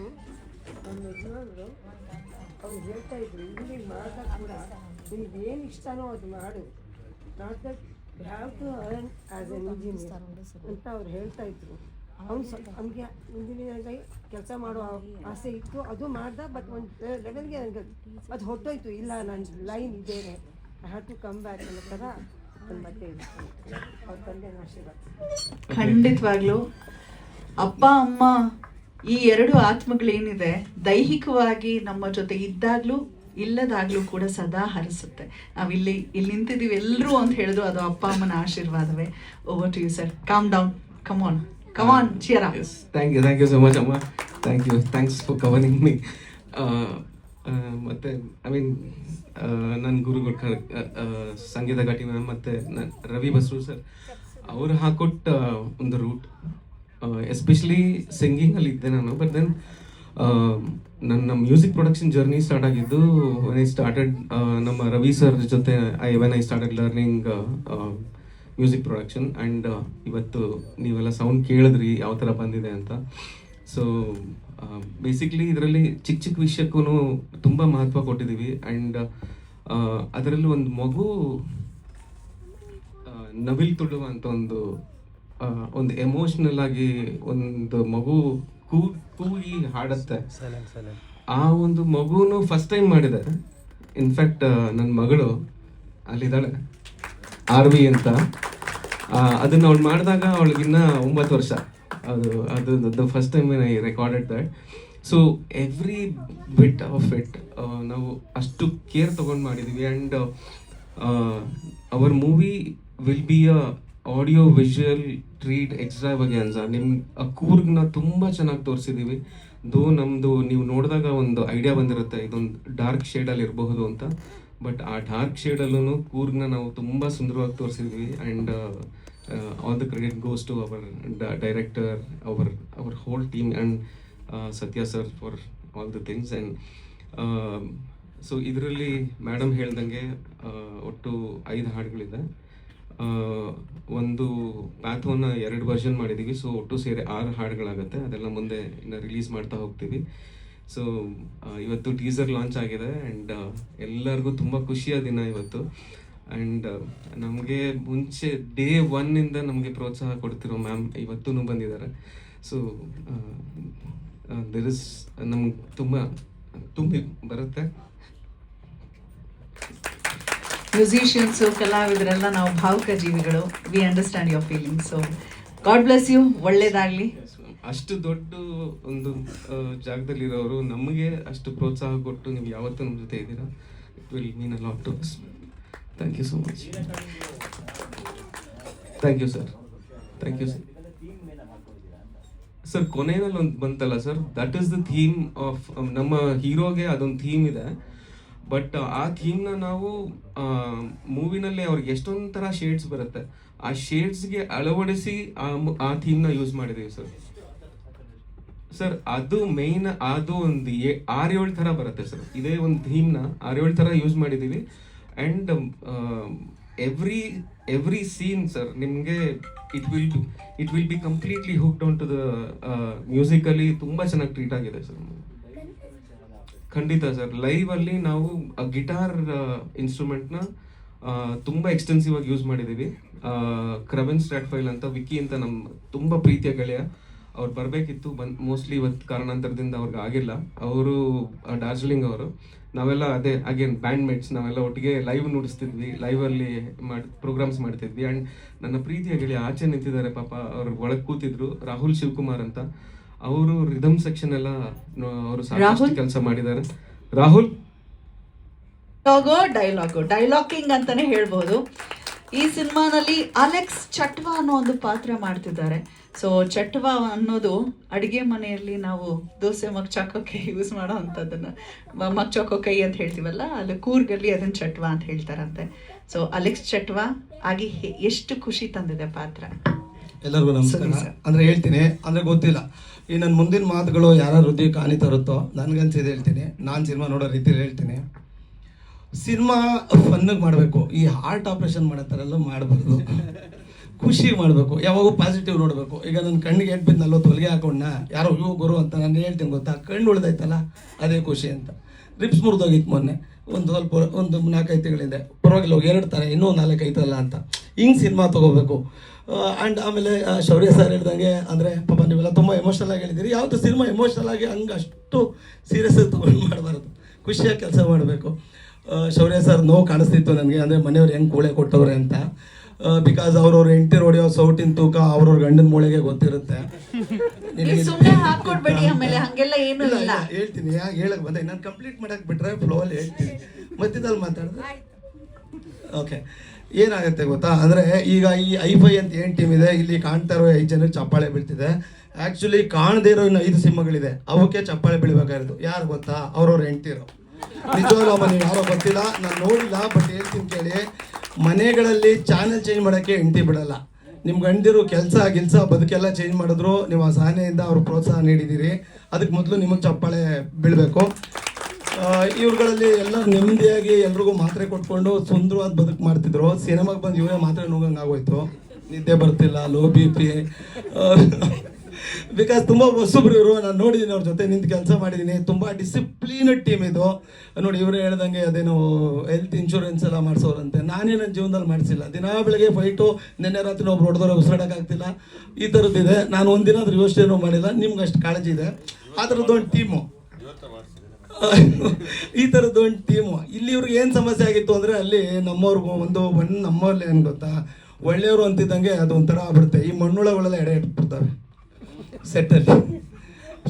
ನಮ್ಮ ಯಜಮಾನರು, ಅವ್ರು ಹೇಳ್ತಾ ಇದ್ರು, ಇಲ್ಲಿ ಮಾಡಿದಾಗ ಕೂಡ ನಿಮ್ಗೆ ಏನು ಇಷ್ಟನೋ ಅದು ಮಾಡು. Not that have to earn as an engineer ಅಂತ ಅವ್ರು ಹೇಳ್ತಾ ಇದ್ರು. ಅವ್ನು ಸ ನಮಗೆ ಇಂಜಿನಿಯರಿಂಗಾಗಿ ಕೆಲಸ ಮಾಡೋ ಆಸೆ ಇತ್ತು. ಅದು ಮಾಡ್ದ ಬಟ್ ಒಂದು ಲೆವೆಲ್ಗೆ ನನಗೆ ಅದು ಹೊಟ್ಟೋಯ್ತು ಇಲ್ಲ ನನ್ನ ಲೈನ್ ಇದ್ದೇನೆ I have to come back ಅನ್ನೋ ಥರ ನನ್ನ ಮತ್ತೆ ಅವ್ರ ತಂದೆ ಆಶೀರ್ವಾದ. ಖಂಡಿತವಾಗ್ಲೂ ಅಪ್ಪ, ಅಮ್ಮ, ಈ ಎರಡು ಆತ್ಮಗಳೇನಿದೆ, ದೈಹಿಕವಾಗಿ ನಮ್ಮ ಜೊತೆ ಇದ್ದಾಗಲೂ ಇಲ್ಲದಾಗ್ಲೂ ಕೂಡ ಸದಾ ಹರಿಸುತ್ತೆ. ನಾವಿಲ್ಲಿ ಇಲ್ಲಿ ನಿಂತಿದ್ದೀವಿ ಎಲ್ಲರೂ ಅಂತ ಹೇಳಿದ್ರು ಅದು ಅಪ್ಪ, ಅಮ್ಮನ ಆಶೀರ್ವಾದವೇ. Over to you sir calm down come on cheer up. Yes, thank you thank you so much Amma. Thank you thanks for covering me. ಮತ್ತು ಐ ಮೀನ್ ನನ್ನ ಗುರುಗಳು ಸಂಗೀತ ಘಟಿ ಮ್ಯಾಮ್ ಮತ್ತು ನನ್ನ ರವಿ ಬಸ್ರು ಸರ್ ಅವರು ಹಾಕೊಟ್ಟ ಒಂದು ರೂಟ್ ಎಸ್ಪೆಷಲಿ ಸಿಂಗಿಂಗಲ್ಲಿ ಇದ್ದೆ ನಾನು ಬಟ್ ದೆನ್ ನನ್ನ ಮ್ಯೂಸಿಕ್ ಪ್ರೊಡಕ್ಷನ್ ಜರ್ನಿ ಸ್ಟಾರ್ಟ್ ಆಗಿದ್ದು ಐ ಸ್ಟಾರ್ಟೆಡ್ ನಮ್ಮ ರವಿ ಸರ್ ಜೊತೆ I when I started learning music production and ಇವತ್ತು ನೀವೆಲ್ಲ ಸೌಂಡ್ ಕೇಳಿದ್ರಿ ಯಾವ ಥರ ಬಂದಿದೆ ಅಂತ. ಸೊ ಬೇಸಿಕ್ಲಿ ಇದರಲ್ಲಿ ಚಿಕ್ಕ ಚಿಕ್ಕ ವಿಷಯಕ್ಕೂ ತುಂಬ ಮಹತ್ವ ಕೊಟ್ಟಿದ್ದೀವಿ ಆ್ಯಂಡ್ ಅದರಲ್ಲಿ ಒಂದು ಮಗು ನವಿಲ್ ತುಳುವ ಅಂತ ಒಂದು ಒಂದು ಎಮೋಷ್ನಲ್ ಆಗಿ ಒಂದು ಮಗು ಕೂ ಕೂಗಿ ಹಾಡುತ್ತೆ. ಆ ಒಂದು ಮಗುನು ಫಸ್ಟ್ ಟೈಮ್ ಮಾಡಿದೆ. ಇನ್ಫ್ಯಾಕ್ಟ್ ನನ್ನ ಮಗಳು ಅಲ್ಲಿದ್ದಾಳೆ. ಆರ್ ವಿ ಅಂತ. ಅದನ್ನು ಅವಳು ಮಾಡಿದಾಗ ಅವಳಿಗಿನ್ನ ಒಂಬತ್ತು ವರ್ಷ. ಅದು ಅದು the first time I recorded that so every bit of it ನಾವು ಅಷ್ಟು ಕೇರ್ ತೊಗೊಂಡು ಮಾಡಿದ್ದೀವಿ and our movie will be a audio visual treat extra ಬಗೆನ್ಸ ನಿಮ್ಮ ಕೂರ್ಗ್ನ ತುಂಬ ಚೆನ್ನಾಗಿ ತೋರಿಸಿದ್ದೀವಿ ದೋ ನಮ್ಮದು ನೀವು ನೋಡಿದಾಗ ಒಂದು ಐಡಿಯಾ ಬಂದಿರುತ್ತೆ. ಇದೊಂದು ಡಾರ್ಕ್ ಶೇಡಲ್ಲಿ ಇರಬಹುದು ಅಂತ. ಬಟ್ ಆ ಡಾರ್ಕ್ ಶೇಡಲ್ಲೂ ಕೂರ್ಗ್ನ ನಾವು ತುಂಬ ಸುಂದರವಾಗಿ ತೋರಿಸಿದ್ವಿ. And all the credit goes to our director our our whole team and Satya sir for all the things and so ಇದರಲ್ಲಿ ಮೇಡಮ್ ಹೇಳ್ದಂಗೆ ಆ, ಒಟ್ಟು ಐದು ಹಾಡುಗಳಿದೆ. ಆ, ಒಂದು ಪ್ಯಾಥೋನ ಎರಡು ವರ್ಷನ್ ಮಾಡಿದ್ದೀವಿ. ಸೊ ಒಟ್ಟು ಸೇರಿ ಆರು ಹಾಡುಗಳಾಗುತ್ತೆ. ಅದೆಲ್ಲ ಮುಂದೆ ಇನ್ನು ರಿಲೀಸ್ ಮಾಡ್ತಾ ಹೋಗ್ತೀವಿ. ಸೊ ಇವತ್ತು ಟೀಸರ್ ಲಾಂಚ್ ಆಗಿದೆ ಆ್ಯಂಡ್ ಎಲ್ಲರಿಗೂ ತುಂಬ ಖುಷಿಯ ದಿನ ಇವತ್ತು. ಆ್ಯಂಡ್ ನಮಗೆ ಮುಂಚೆ ಡೇ ಒನ್ನಿಂದ ನಮಗೆ ಪ್ರೋತ್ಸಾಹ ಕೊಡ್ತಿರೋ ಮ್ಯಾಮ್ ಇವತ್ತೂ ಬಂದಿದ್ದಾರೆ. ಸೊ ದಿರ್ ಇಸ್ ನಮ್ಗೆ ತುಂಬ, ತುಂಬಿ ಬರುತ್ತೆ. ಮ್ಯೂಸಿಷಿಯನ್ಸು ಕಲಾವಿದರೆಲ್ಲ ನಾವು ಭಾವುಕ ಜೀವಿಗಳು. We understand your feeling so God bless you ಒಳ್ಳೇದಾಗ್ಲಿ. ಅಷ್ಟು ದೊಡ್ಡ ಒಂದು ಜಾಗದಲ್ಲಿ ಜಾಗದಲ್ಲಿರೋರು ನಮಗೆ ಅಷ್ಟು ಪ್ರೋತ್ಸಾಹ ಕೊಟ್ಟು ನೀವು ಯಾವತ್ತೂ ನಮ್ಮ ಜೊತೆ ಇದ್ದೀರಾ? It will mean a lot to us thank you so much thank you sir thank you sir sir ಕೊನೆಯಲ್ಲಿ ಒಂದು ಬಂತಲ್ಲ sir that is the theme of ನಮ್ಮ ಹೀರೋಗೆ ಅದೊಂದು ಥೀಮ್ ಇದೆ. ಬಟ್ ಆ ಥೀಮ್ನ ನಾವು ಮೂವಿನಲ್ಲಿ ಅವ್ರಿಗೆ ಎಷ್ಟೊಂದು ಥರ ಶೇಡ್ಸ್ ಬರುತ್ತೆ. ಆ ಶೇಡ್ಸ್ಗೆ ಅಳವಡಿಸಿ ಆ ಥೀಮ್ನ ಯೂಸ್ ಮಾಡಿದ್ದೀವಿ ಸರ್ ಸರ್, ಅದು ಮೇಯ್ನ್ ಅದು ಒಂದು ಆರೇಳು ಥರ ಬರುತ್ತೆ ಸರ್. ಇದೇ ಒಂದು ಥೀಮ್ನ ಆರ್ ಏಳು ಥರ ಯೂಸ್ ಮಾಡಿದ್ದೀವಿ and every every scene sir, ನಿಮಗೆ it will it will be completely hook down to the musically ತುಂಬ ಚೆನ್ನಾಗಿ ಟ್ರೀಟ್ ಆಗಿದೆ ಸರ್. ಖಂಡಿತ ಸರ್. ಲೈವ್ ಅಲ್ಲಿ ನಾವು ಗಿಟಾರ್ ಇನ್ಸ್ಟ್ರೂಮೆಂಟ್ನ ತುಂಬ ಎಕ್ಸ್ಟೆನ್ಸಿವ್ ಆಗಿ ಯೂಸ್ ಮಾಡಿದ್ದೀವಿ ಕ್ರವೆನ್ ಸ್ಟ್ರಾಟ್ ಫೈಲ್ ಅಂತ ವಿಕಿ ಅಂತ ನಮ್ಮ ತುಂಬ ಪ್ರೀತಿಯ ಗೆಳೆಯ. ಅವ್ರು ಬರಬೇಕಿತ್ತು ಬಂದ್ ಮೋಸ್ಟ್ಲಿ ಇವತ್ತು ಕಾರಣಾಂತರದಿಂದ ಅವ್ರಿಗೆ ಆಗಿಲ್ಲ. ಅವರು ಡಾರ್ಜಿಲಿಂಗ್ ಅವರು ನಾವೆಲ್ಲ ಅದೇ ಅಗೇನ್ ಬ್ಯಾಂಡ್ ಮೇಟ್ಸ್ ನಾವೆಲ್ಲ ಒಟ್ಟಿಗೆ ಲೈವ್ ನುಡಿಸ್ತಿದ್ವಿ ಲೈವಲ್ಲಿ ಮಾಡಿ ಪ್ರೋಗ್ರಾಮ್ಸ್ ಮಾಡ್ತಿದ್ವಿ. ಆ್ಯಂಡ್ ನನ್ನ ಪ್ರೀತಿಯ ಗೆಳೆಯ ಆಚೆ ನಿಂತಿದ್ದಾರೆ ಪಾಪ ಅವ್ರು ಒಳಗೆ ಕೂತಿದ್ರು ರಾಹುಲ್ ಶಿವಕುಮಾರ್ ಅಂತ. ಅವರು ರಿದಮ್ ಸೆಕ್ಷನ್ ಎಲ್ಲ ಅವರು ಸಾಕಷ್ಟು? ಕೆಲಸ ಮಾಡಿದ್ದಾರೆ. ರಾಹುಲ್ ಡೈಲಾಗು ಡೈಲಾಗಿಂಗ್ ಅಂತಾನೆ ಹೇಳ್ಬೋದು. ಈ ಸಿನಿಮಾನಲ್ಲಿ ಅಲೆಕ್ಸ್ ಚಟ್ವಾ ಅನ್ನೋ ಒಂದು ಪಾತ್ರ ಮಾಡ್ತಿದ್ದಾರೆ. ಸೊ ಚಟ್ವಾ ಅನ್ನೋದು ಅಡಿಗೆ ಮನೆಯಲ್ಲಿ ನಾವು ದೋಸೆ ಮಗ್ ಚಾಕೋಕೆ ಯೂಸ್ ಮಾಡೋ ಅಂಥದ್ದನ್ನು ಮ- ಮಗ್ ಚಾಕೋಕೈ ಅಂತ ಹೇಳ್ತೀವಲ್ಲ ಅಲ್ಲಿ ಕೂರ್ಗಲ್ಲಿ ಅದನ್ನು ಚಟ್ವಾ ಅಂತ ಹೇಳ್ತಾರಂತೆ. ಸೊ ಅಲೆಕ್ಸ್ ಚಟ್ವಾ ಆಗಿ ಎಷ್ಟು ಖುಷಿ ತಂದಿದೆ ಪಾತ್ರ. ಎಲ್ಲರಿಗೂ ನಮಸ್ಕಾರ. ಅಂದರೆ ಹೇಳ್ತೀನಿ ಅಂದ್ರೆ ಗೊತ್ತಿಲ್ಲ. ಈ ನನ್ನ ಮುಂದಿನ ಮಾತುಗಳು ಯಾರ ಹೃದಯ ಕಾಣಿ ತರುತ್ತೋ ನನಗನ್ಸಿದ್ದು ಹೇಳ್ತೀನಿ. ನಾನು ಸಿನಿಮಾ ನೋಡೋ ರೀತಿಯಲ್ಲಿ ಹೇಳ್ತೀನಿ. ಸಿನಿಮಾ ಫನ್ನಾಗಿ ಮಾಡಬೇಕು. ಈ ಹಾರ್ಟ್ ಆಪರೇಷನ್ ಮಾಡೋ ಥರ ಎಲ್ಲ ಮಾಡಬಾರ್ದು. ಖುಷಿ ಮಾಡಬೇಕು. ಯಾವಾಗೂ ಪಾಸಿಟಿವ್ ನೋಡಬೇಕು. ಈಗ ನನ್ನ ಕಣ್ಣಿಗೆ ಎಟ್ ಬಿದ್ದು ನಲ್ವತ್ತು ಹೊಲಿಗೆ ಹಾಕೊಂಡ ಯಾರೋ ಇವು ಗುರು ಅಂತ ನಾನು ಹೇಳ್ತೀನಿ ಗೊತ್ತಾ? ಕಣ್ಣು ಉಳಿದೈತಲ್ಲ, ಅದೇ ಖುಷಿ ಅಂತ. ರಿಪ್ಸ್ ಮುರಿದೋಗಿತ್ತು ಮೊನ್ನೆ. ಒಂದು ಸ್ವಲ್ಪ, ಒಂದು ನಾಲ್ಕೈದು ಪರವಾಗಿಲ್ಲ, ಹೋಗಿ ಎರಡು ಥರ ಇನ್ನೂ ನಾಲ್ಕು ಐತಲ್ಲ ಅಂತ. ಹಿಂಗೆ ಸಿನಿಮಾ ತೊಗೋಬೇಕು. ಆ್ಯಂಡ್ ಆಮೇಲೆ ಶೌರ್ಯ ಸರ್ ಹೇಳ್ದಂಗೆ, ಅಂದರೆ, ಪಾಪ, ನೀವೆಲ್ಲ ತುಂಬ ಎಮೋಷ್ನಲ್ ಆಗಿ ಹೇಳಿದ್ದೀರಿ. ಯಾವುದು ಸಿನಿಮಾ ಎಮೋಷ್ನಲ್ ಆಗಿ ಹಂಗೆ ಅಷ್ಟು ಸೀರಿಯಸ್ ತೊಗೊಂಡು ಮಾಡಬಾರ್ದು. ಖುಷಿಯಾಗಿ ಕೆಲಸ ಮಾಡಬೇಕು. ಶೌರ್ಯ ಸರ್ ನೋವು ಕಾಣಿಸ್ತಿತ್ತು ನನಗೆ. ಅಂದರೆ ಮನೆಯವ್ರು ಹೆಂಗೆ ಕೂಳೆ ಕೊಟ್ಟವ್ರೆ ಅಂತ. ಬಿಕಾಸ್ ಅವ್ರವ್ರ ಹೆಂಡತಿ ಹೊಡೆಯೋ ಸೌಟಿನ ತೂಕ ಅವ್ರವ್ರ ಗಂಡನ ಮೂಳೆಗೆ ಗೊತ್ತಿರುತ್ತೆ. ಹೇಳ್ತೀನಿ. ಹೇಳಕ್ ಬಂದೆ. ನಾನು ಕಂಪ್ಲೀಟ್ ಮಾಡಕ್ ಬಿಟ್ರೆ ಫ್ಲೋ ಅಲ್ಲಿ ಹೇಳ್ತೀನಿ. ಮತ್ತಿದಲ್ಲಿ ಮಾತಾಡಿದ್ರೆ ಓಕೆ ಏನಾಗುತ್ತೆ ಗೊತ್ತಾ? ಅಂದ್ರೆ ಈಗ ಈ ಐ ಫೈ ಅಂತ ಏನು ಟೀಮ್ ಇದೆ ಇಲ್ಲಿ ಕಾಣ್ತಾ ಇರೋ ಐದು ಜನಕ್ಕೆ ಚಪ್ಪಾಳೆ ಬೀಳ್ತಿದೆ. ಆಕ್ಚುಲಿ ಕಾಣದೇ ಇರೋ ಇನ್ನು ಐದು ಸಿಂಹಗಳಿದೆ. ಅವಕ್ಕೆ ಚಪ್ಪಾಳೆ ಬೀಳ್ಬೇಕಾಗಿರೋದು. ಯಾರು ಗೊತ್ತಾ? ಅವ್ರವ್ರ ಹೆಂಡ್ತಿರು. ನಿಜವಾಗ್ಲೂ ಅಮ್ಮ ನೀವು ಯಾರೋ ಗೊತ್ತಿಲ್ಲ. ನಾನು ನೋಡಿಲ್ಲ ಬಟ್ ಹೇಳ್ತೀನಿ ಕೇಳಿ. ಮನೆಗಳಲ್ಲಿ ಚಾನೆಲ್ ಚೇಂಜ್ ಮಾಡೋಕ್ಕೆ ಹೆಂಡತಿ ಬಿಡಲ್ಲ. ನಿಮ್ಮ ಗಂಡಿರು ಕೆಲಸ, ಗಿಲ್ಸ, ಬದುಕೆಲ್ಲ ಚೇಂಜ್ ಮಾಡಿದ್ರು, ನೀವು ಆ ಸಹನೆಯಿಂದ ಅವ್ರು ಪ್ರೋತ್ಸಾಹ ನೀಡಿದ್ದೀರಿ. ಅದಕ್ಕೆ ಮೊದಲು ನಿಮಗೆ ಚಪ್ಪಾಳೆ ಬೀಳಬೇಕು. ಇವ್ರುಗಳಲ್ಲಿ ಎಲ್ಲ ನೆಮ್ಮದಿಯಾಗಿ ಎಲ್ರಿಗೂ ಮಾತ್ರೆ ಕೊಟ್ಕೊಂಡು ಸುಂದರವಾದ ಬದುಕು ಮಾಡ್ತಿದ್ರು. ಸಿನಿಮಾಗೆ ಬಂದು ಇವರೇ ಮಾತ್ರೆ ನುಂಗಂಗೆ ಆಗೋಯ್ತು. ನಿದ್ದೆ ಬರ್ತಿಲ್ಲ ಲೋ ಬಿ ಪಿ ಬಿಕಾಸ್ ತುಂಬ ಹೊಸಬ್ರು ಇವರು ನಾನು ನೋಡಿದ್ದೀನಿ ಅವ್ರ ಜೊತೆ ನಿಂತು ಕೆಲಸ ಮಾಡಿದ್ದೀನಿ ತುಂಬ ಡಿಸಿಪ್ಲೀನ್ ಟೀಮ್ ಇದು. ನೋಡಿ, ಇವರು ಹೇಳ್ದಂಗೆ ಅದೇನು ಹೆಲ್ತ್ ಇನ್ಶೂರೆನ್ಸ್ ಎಲ್ಲ ಮಾಡಿಸೋರಂತೆ. ನಾನೇ ನನ್ನ ಜೀವನದಲ್ಲಿ ಮಾಡಿಸಿಲ್ಲ. ದಿನಾ ಬೆಳಗ್ಗೆ ಫೈಟು ನಿನ್ನೆ ರಾತ್ರಿ ಒಬ್ರು ಹೊಡೆದವ್ರೆ ಉಸಿರಾಡೋಕ್ಕಾಗ್ತಿಲ್ಲ ಈ ಥರದ್ದಿದೆ ನಾನು ಒಂದಿನ ಅದ್ರ ಯೋಚನೆನೂ ಮಾಡಿಲ್ಲ. ನಿಮ್ಗೆ ಅಷ್ಟು ಕಾಳಜಿ ಇದೆ. ಆ ಥರದ್ದು ಒಂದು ಟೀಮು ಈ ಥರದ್ದು ಒಂದು ಟೀಮು ಇಲ್ಲಿ ಇವ್ರಿಗೆ ಏನು ಸಮಸ್ಯೆ ಆಗಿತ್ತು ಅಂದರೆ, ಅಲ್ಲಿ ನಮ್ಮವ್ರಿಗೂ ಒಂದು ಒಂದು ನಮ್ಮಲ್ಲಿ ಏನು ಗೊತ್ತಾ? ಒಳ್ಳೆಯವರು ಅಂತಿದ್ದಂಗೆ ಅದೊಂಥರ ಬಿಡುತ್ತೆ ಈ ಮಣ್ಣುಳಗಳೆಲ್ಲ ಎಡೆ ಇಟ್ಬಿಡ್ತವೆ ಸೆಟ್ಟಲ್ಲಿ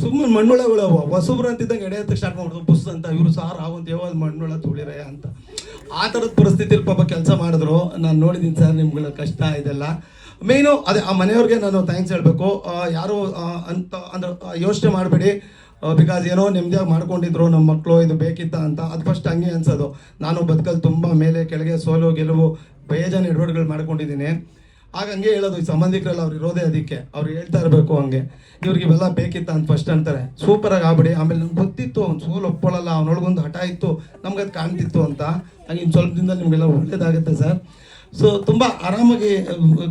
ಸುಮ್ಮನೆ ಮಣ್ಣುಳಗಳು ಹೊಸಬ್ರು ಅಂತಿದ್ದಂಗೆ ಎಡೆಯತ್ತ ಸ್ಟಾರ್ಟ್ ಮಾಡೋದು ಬುಸ್ ಅಂತ ಇವರು ಸಾರ್ ಆವಂತ ದೇವಾದ ಮಣ್ಣುಳ ತುಳಿರಯ್ಯ ಅಂತ. ಆ ಥರದ ಪರಿಸ್ಥಿತಿಲಿ ಪಾಪ ಕೆಲಸ ಮಾಡಿದ್ರು. ನಾನು ನೋಡಿದ್ದೀನಿ ಸರ್ ನಿಮ್ಗಳ ಕಷ್ಟ ಇದೆಲ್ಲ. ಮೇಯ್ನು ಅದೇ, ಆ ಮನೆಯವ್ರಿಗೆ ನಾನು ಥ್ಯಾಂಕ್ಸ್ ಹೇಳಬೇಕು. ಯಾರು ಅಂತ, ಅಂದ್ರೆ ಯೋಚನೆ ಮಾಡಬೇಡಿ. ಬಿಕಾಸ್ ಏನೋ ನೆಮ್ಮದಿಯಾಗಿ ಮಾಡ್ಕೊಂಡಿದ್ರು ನಮ್ಮ ಮಕ್ಕಳು ಇದು ಬೇಕಿತ್ತ ಅಂತ. ಅದು ಫಸ್ಟ್ ಹಂಗೆ ಅನ್ಸೋದು. ನಾನು ಬದುಕಲ್ಲಿ ತುಂಬ ಮೇಲೆ, ಕೆಳಗೆ ಸೋಲು, ಗೆಲುವು, ಬೇಜಾನ್ ಎಡವಟ್ಗಳು ಮಾಡ್ಕೊಂಡಿದ್ದೀನಿ. ಆಗ ಹಂಗೆ ಹೇಳೋದು, ಈ ಸಂಬಂಧಿಕರೆಲ್ಲ ಅವ್ರು ಇರೋದೇ ಅದಕ್ಕೆ. ಅವ್ರು ಹೇಳ್ತಾ ಇರಬೇಕು ಹಂಗೆ. ಇವ್ರಿಗೆ ಇವೆಲ್ಲ ಬೇಕಿತ್ತ ಅಂತ ಫಸ್ಟ್ ಅಂತಾರೆ. ಸೂಪರಾಗಿ ಆಗ್ಬಿಡಿ. ಆಮೇಲೆ ನಮ್ಗೆ ಗೊತ್ತಿತ್ತು, ಅವ್ನು ಸೋಲ್ ಒಪ್ಕೊಳ್ಳಲ್ಲ ಅವ್ನೊಳಗೊಂದು ಹಠ ಇತ್ತು, ನಮ್ಗೆ ಅದು ಕಾಣ್ತಿತ್ತು ಅಂತ. ಹಂಗೆ ಇನ್ನು ಸ್ವಲ್ಪ ದಿನದಲ್ಲಿ ನಿಮಗೆಲ್ಲ ಒಳ್ಳೇದಾಗುತ್ತೆ ಸರ್ ಸೊ ತುಂಬ ಆರಾಮಾಗಿ